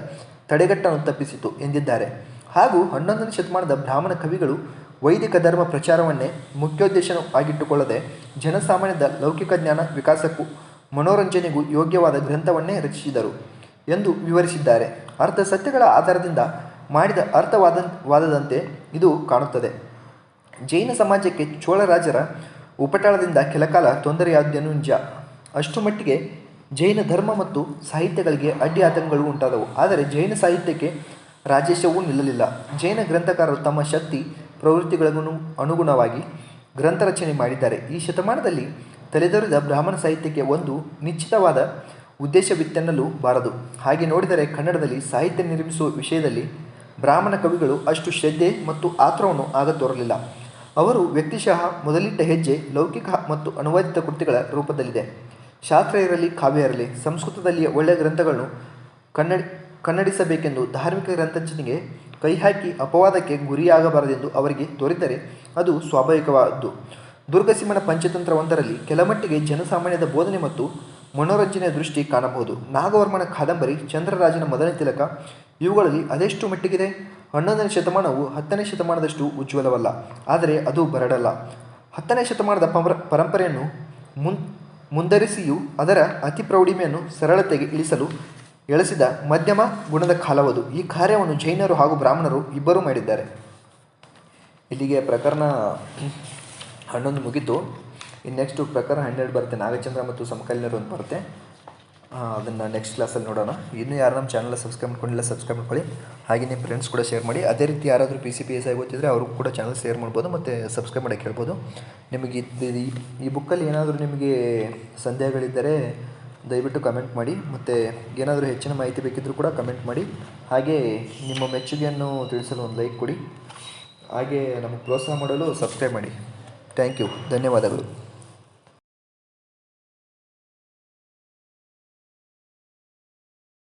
ತಡೆಗಟ್ಟನ್ನು ತಪ್ಪಿಸಿತು ಎಂದಿದ್ದಾರೆ. ಹಾಗೂ ಹನ್ನೊಂದನೇ ಶತಮಾನದ ಬ್ರಾಹ್ಮಣ ಕವಿಗಳು ವೈದಿಕ ಧರ್ಮ ಪ್ರಚಾರವನ್ನೇ ಮುಖ್ಯೋದ್ದೇಶವಾಗಿಟ್ಟುಕೊಳ್ಳದೆ ಜನಸಾಮಾನ್ಯದ ಲೌಕಿಕ ಜ್ಞಾನ ವಿಕಾಸಕ್ಕೂ ಮನೋರಂಜನೆಗೂ ಯೋಗ್ಯವಾದ ಗ್ರಂಥವನ್ನೇ ರಚಿಸಿದರು ಎಂದು ವಿವರಿಸಿದ್ದಾರೆ. ಅರ್ಥ ಸತ್ಯಗಳ ಆಧಾರದಿಂದ ಮಾಡಿದ ಅರ್ಥವಾದ ವಾದದಂತೆ ಇದು ಕಾಣುತ್ತದೆ. ಜೈನ ಸಮಾಜಕ್ಕೆ ಚೋಳ ರಾಜರ ಉಪಟಳದಿಂದ ಕೆಲಕಾಲ ತೊಂದರೆಯಾದ್ಯನು ನಿಜ ಅಷ್ಟು ಮಟ್ಟಿಗೆ ಜೈನ ಧರ್ಮ ಮತ್ತು ಸಾಹಿತ್ಯಗಳಿಗೆ ಅಡ್ಡಿ ಆತಂಕಗಳು ಉಂಟಾದವು. ಆದರೆ ಜೈನ ಸಾಹಿತ್ಯಕ್ಕೆ ರಾಜೇಶವೂ ನಿಲ್ಲಲಿಲ್ಲ. ಜೈನ ಗ್ರಂಥಕಾರರು ತಮ್ಮ ಶಕ್ತಿ ಪ್ರವೃತ್ತಿಗಳಿಗೂ ಅನುಗುಣವಾಗಿ ಗ್ರಂಥ ರಚನೆ ಮಾಡಿದ್ದಾರೆ. ಈ ಶತಮಾನದಲ್ಲಿ ತಲೆದೊರೆದ ಬ್ರಾಹ್ಮಣ ಸಾಹಿತ್ಯಕ್ಕೆ ಒಂದು ನಿಶ್ಚಿತವಾದ ಉದ್ದೇಶವಿತ್ತೆನ್ನಲು ಬಾರದು. ಹಾಗೆ ನೋಡಿದರೆ ಕನ್ನಡದಲ್ಲಿ ಸಾಹಿತ್ಯ ನಿರ್ಮಿಸುವ ವಿಷಯದಲ್ಲಿ ಬ್ರಾಹ್ಮಣ ಕವಿಗಳು ಅಷ್ಟು ಶ್ರದ್ಧೆ ಮತ್ತು ಆತ್ರವನ್ನು ಆಗ ತೋರಲಿಲ್ಲ ಅವರು ವ್ಯಕ್ತಿಶಃ ಮೊದಲಿಟ್ಟ ಹೆಜ್ಜೆ ಲೌಕಿಕ ಮತ್ತು ಅನುವಾದಿತ ಕೃತಿಗಳ ರೂಪದಲ್ಲಿದೆ. ಶಾಸ್ತ್ರ ಇರಲಿ, ಕಾವ್ಯ ಇರಲಿ, ಸಂಸ್ಕೃತದಲ್ಲಿಯ ಒಳ್ಳೆಯ ಗ್ರಂಥಗಳನ್ನು ಕನ್ನಡ, ಕನ್ನಡಿಸಬೇಕೆಂದು ಧಾರ್ಮಿಕ ಗ್ರಂಥರಚನೆಗೆ ಕೈಹಾಕಿ ಅಪವಾದಕ್ಕೆ ಗುರಿಯಾಗಬಾರದೆಂದು ಅವರಿಗೆ ತೋರಿದರೆ ಅದು ಸ್ವಾಭಾವಿಕವಾದ್ದು. ದುರ್ಗಸಿಂಹನ ಪಂಚತಂತ್ರವೊಂದರಲ್ಲಿ ಕೆಲಮಟ್ಟಿಗೆ ಜನಸಾಮಾನ್ಯದ ಬೋಧನೆ ಮತ್ತು ಮನೋರಂಜನೆಯ ದೃಷ್ಟಿ ಕಾಣಬಹುದು. ನಾಗವರ್ಮನ ಕಾದಂಬರಿ ಚಂದ್ರರಾಜನ ಮೊದಲ ತಿಲಕ, ಇವುಗಳಲ್ಲಿ ಅದೆಷ್ಟು ಮಟ್ಟಿಗಿದೆ? ಹನ್ನೊಂದನೇ ಶತಮಾನವು ಹತ್ತನೇ ಶತಮಾನದಷ್ಟು ಉಜ್ವಲವಲ್ಲ, ಆದರೆ ಅದು ಬರಡಲ್ಲ. ಹತ್ತನೇ ಶತಮಾನದ ಪರ, ಪರಂಪರೆಯನ್ನು ಮುನ್, ಮುಂದರಿಸಿಯೂ ಅದರ ಅತಿ ಪ್ರೌಢಿಮೆಯನ್ನು ಸರಳತೆಗೆ ಇಳಿಸಲು ಎಳೆಸಿದ ಮಧ್ಯಮ ಗುಣದ ಕಾಲವದು ಈ ಕಾರ್ಯವನ್ನು ಜೈನರು ಹಾಗೂ ಬ್ರಾಹ್ಮಣರು ಇಬ್ಬರೂ ಮಾಡಿದ್ದಾರೆ. ಇಲ್ಲಿಗೆ ಪ್ರಕರಣ ಹನ್ನೊಂದು ಮುಗಿತು. ಇನ್ನು ನೆಕ್ಸ್ಟು ಪ್ರಕರಣ ಹನ್ನೆರಡು ಬರುತ್ತೆ. ನಾಗಚಂದ್ರ ಮತ್ತು ಸಮಕಾಲೀನರು ಒಂದು ಬರುತ್ತೆ. ಅದನ್ನು ನೆಕ್ಸ್ಟ್ ಕ್ಲಾಸಲ್ಲಿ ನೋಡೋಣ. ಇನ್ನೂ ಯಾರು ನಮ್ಮ ಚಾನಲ್ ಸಬ್ಸ್ಕ್ರೈಬ್ ಮಾಡ್ಕೊಂಡಿಲ್ಲ ಸಬ್ಸ್ಕ್ರೈಬ್ ಮಾಡ್ಕೊಳ್ಳಿ. ಹಾಗೆ ನಿಮ್ಮ ಫ್ರೆಂಡ್ಸ್ ಕೂಡ ಶೇರ್ ಮಾಡಿ. ಅದೇ ರೀತಿ ಯಾರಾದರೂ ಪಿ ಸಿ ಪಿ ಎಸ್ ಆಗಿ ಗೊತ್ತಿದ್ದರೆ ಅವ್ರಿಗೂ ಕೂಡ ಚಾನಲ್ ಶೇರ್ ಮಾಡ್ಬೋದು ಮತ್ತು ಸಬ್ಸ್ಕ್ರೈಬ್ ಮಾಡೋಕ್ಕೆ ಹೇಳ್ಬೋದು. ನಿಮಗೆ ಇದು ಈ- ಈ ಬುಕ್ಕಲ್ಲಿ ಏನಾದರೂ ನಿಮಗೆ ಸಂದೇಹಗಳಿದ್ದರೆ ದಯವಿಟ್ಟು ಕಮೆಂಟ್ ಮಾಡಿ, ಮತ್ತು ಏನಾದರೂ ಹೆಚ್ಚಿನ ಮಾಹಿತಿ ಬೇಕಿದ್ದರೂ ಕೂಡ ಕಮೆಂಟ್ ಮಾಡಿ. ಹಾಗೆ ನಿಮ್ಮ ಮೆಚ್ಚುಗೆಯನ್ನು ತಿಳಿಸಲು ಒಂದು ಲೈಕ್ ಕೊಡಿ. ಹಾಗೆ ನಮಗೆ ಪ್ರೋತ್ಸಾಹ ಮಾಡಲು ಸಬ್ಸ್ಕ್ರೈಬ್ ಮಾಡಿ. ಥ್ಯಾಂಕ್ ಯು ಧನ್ಯವಾದಗಳು.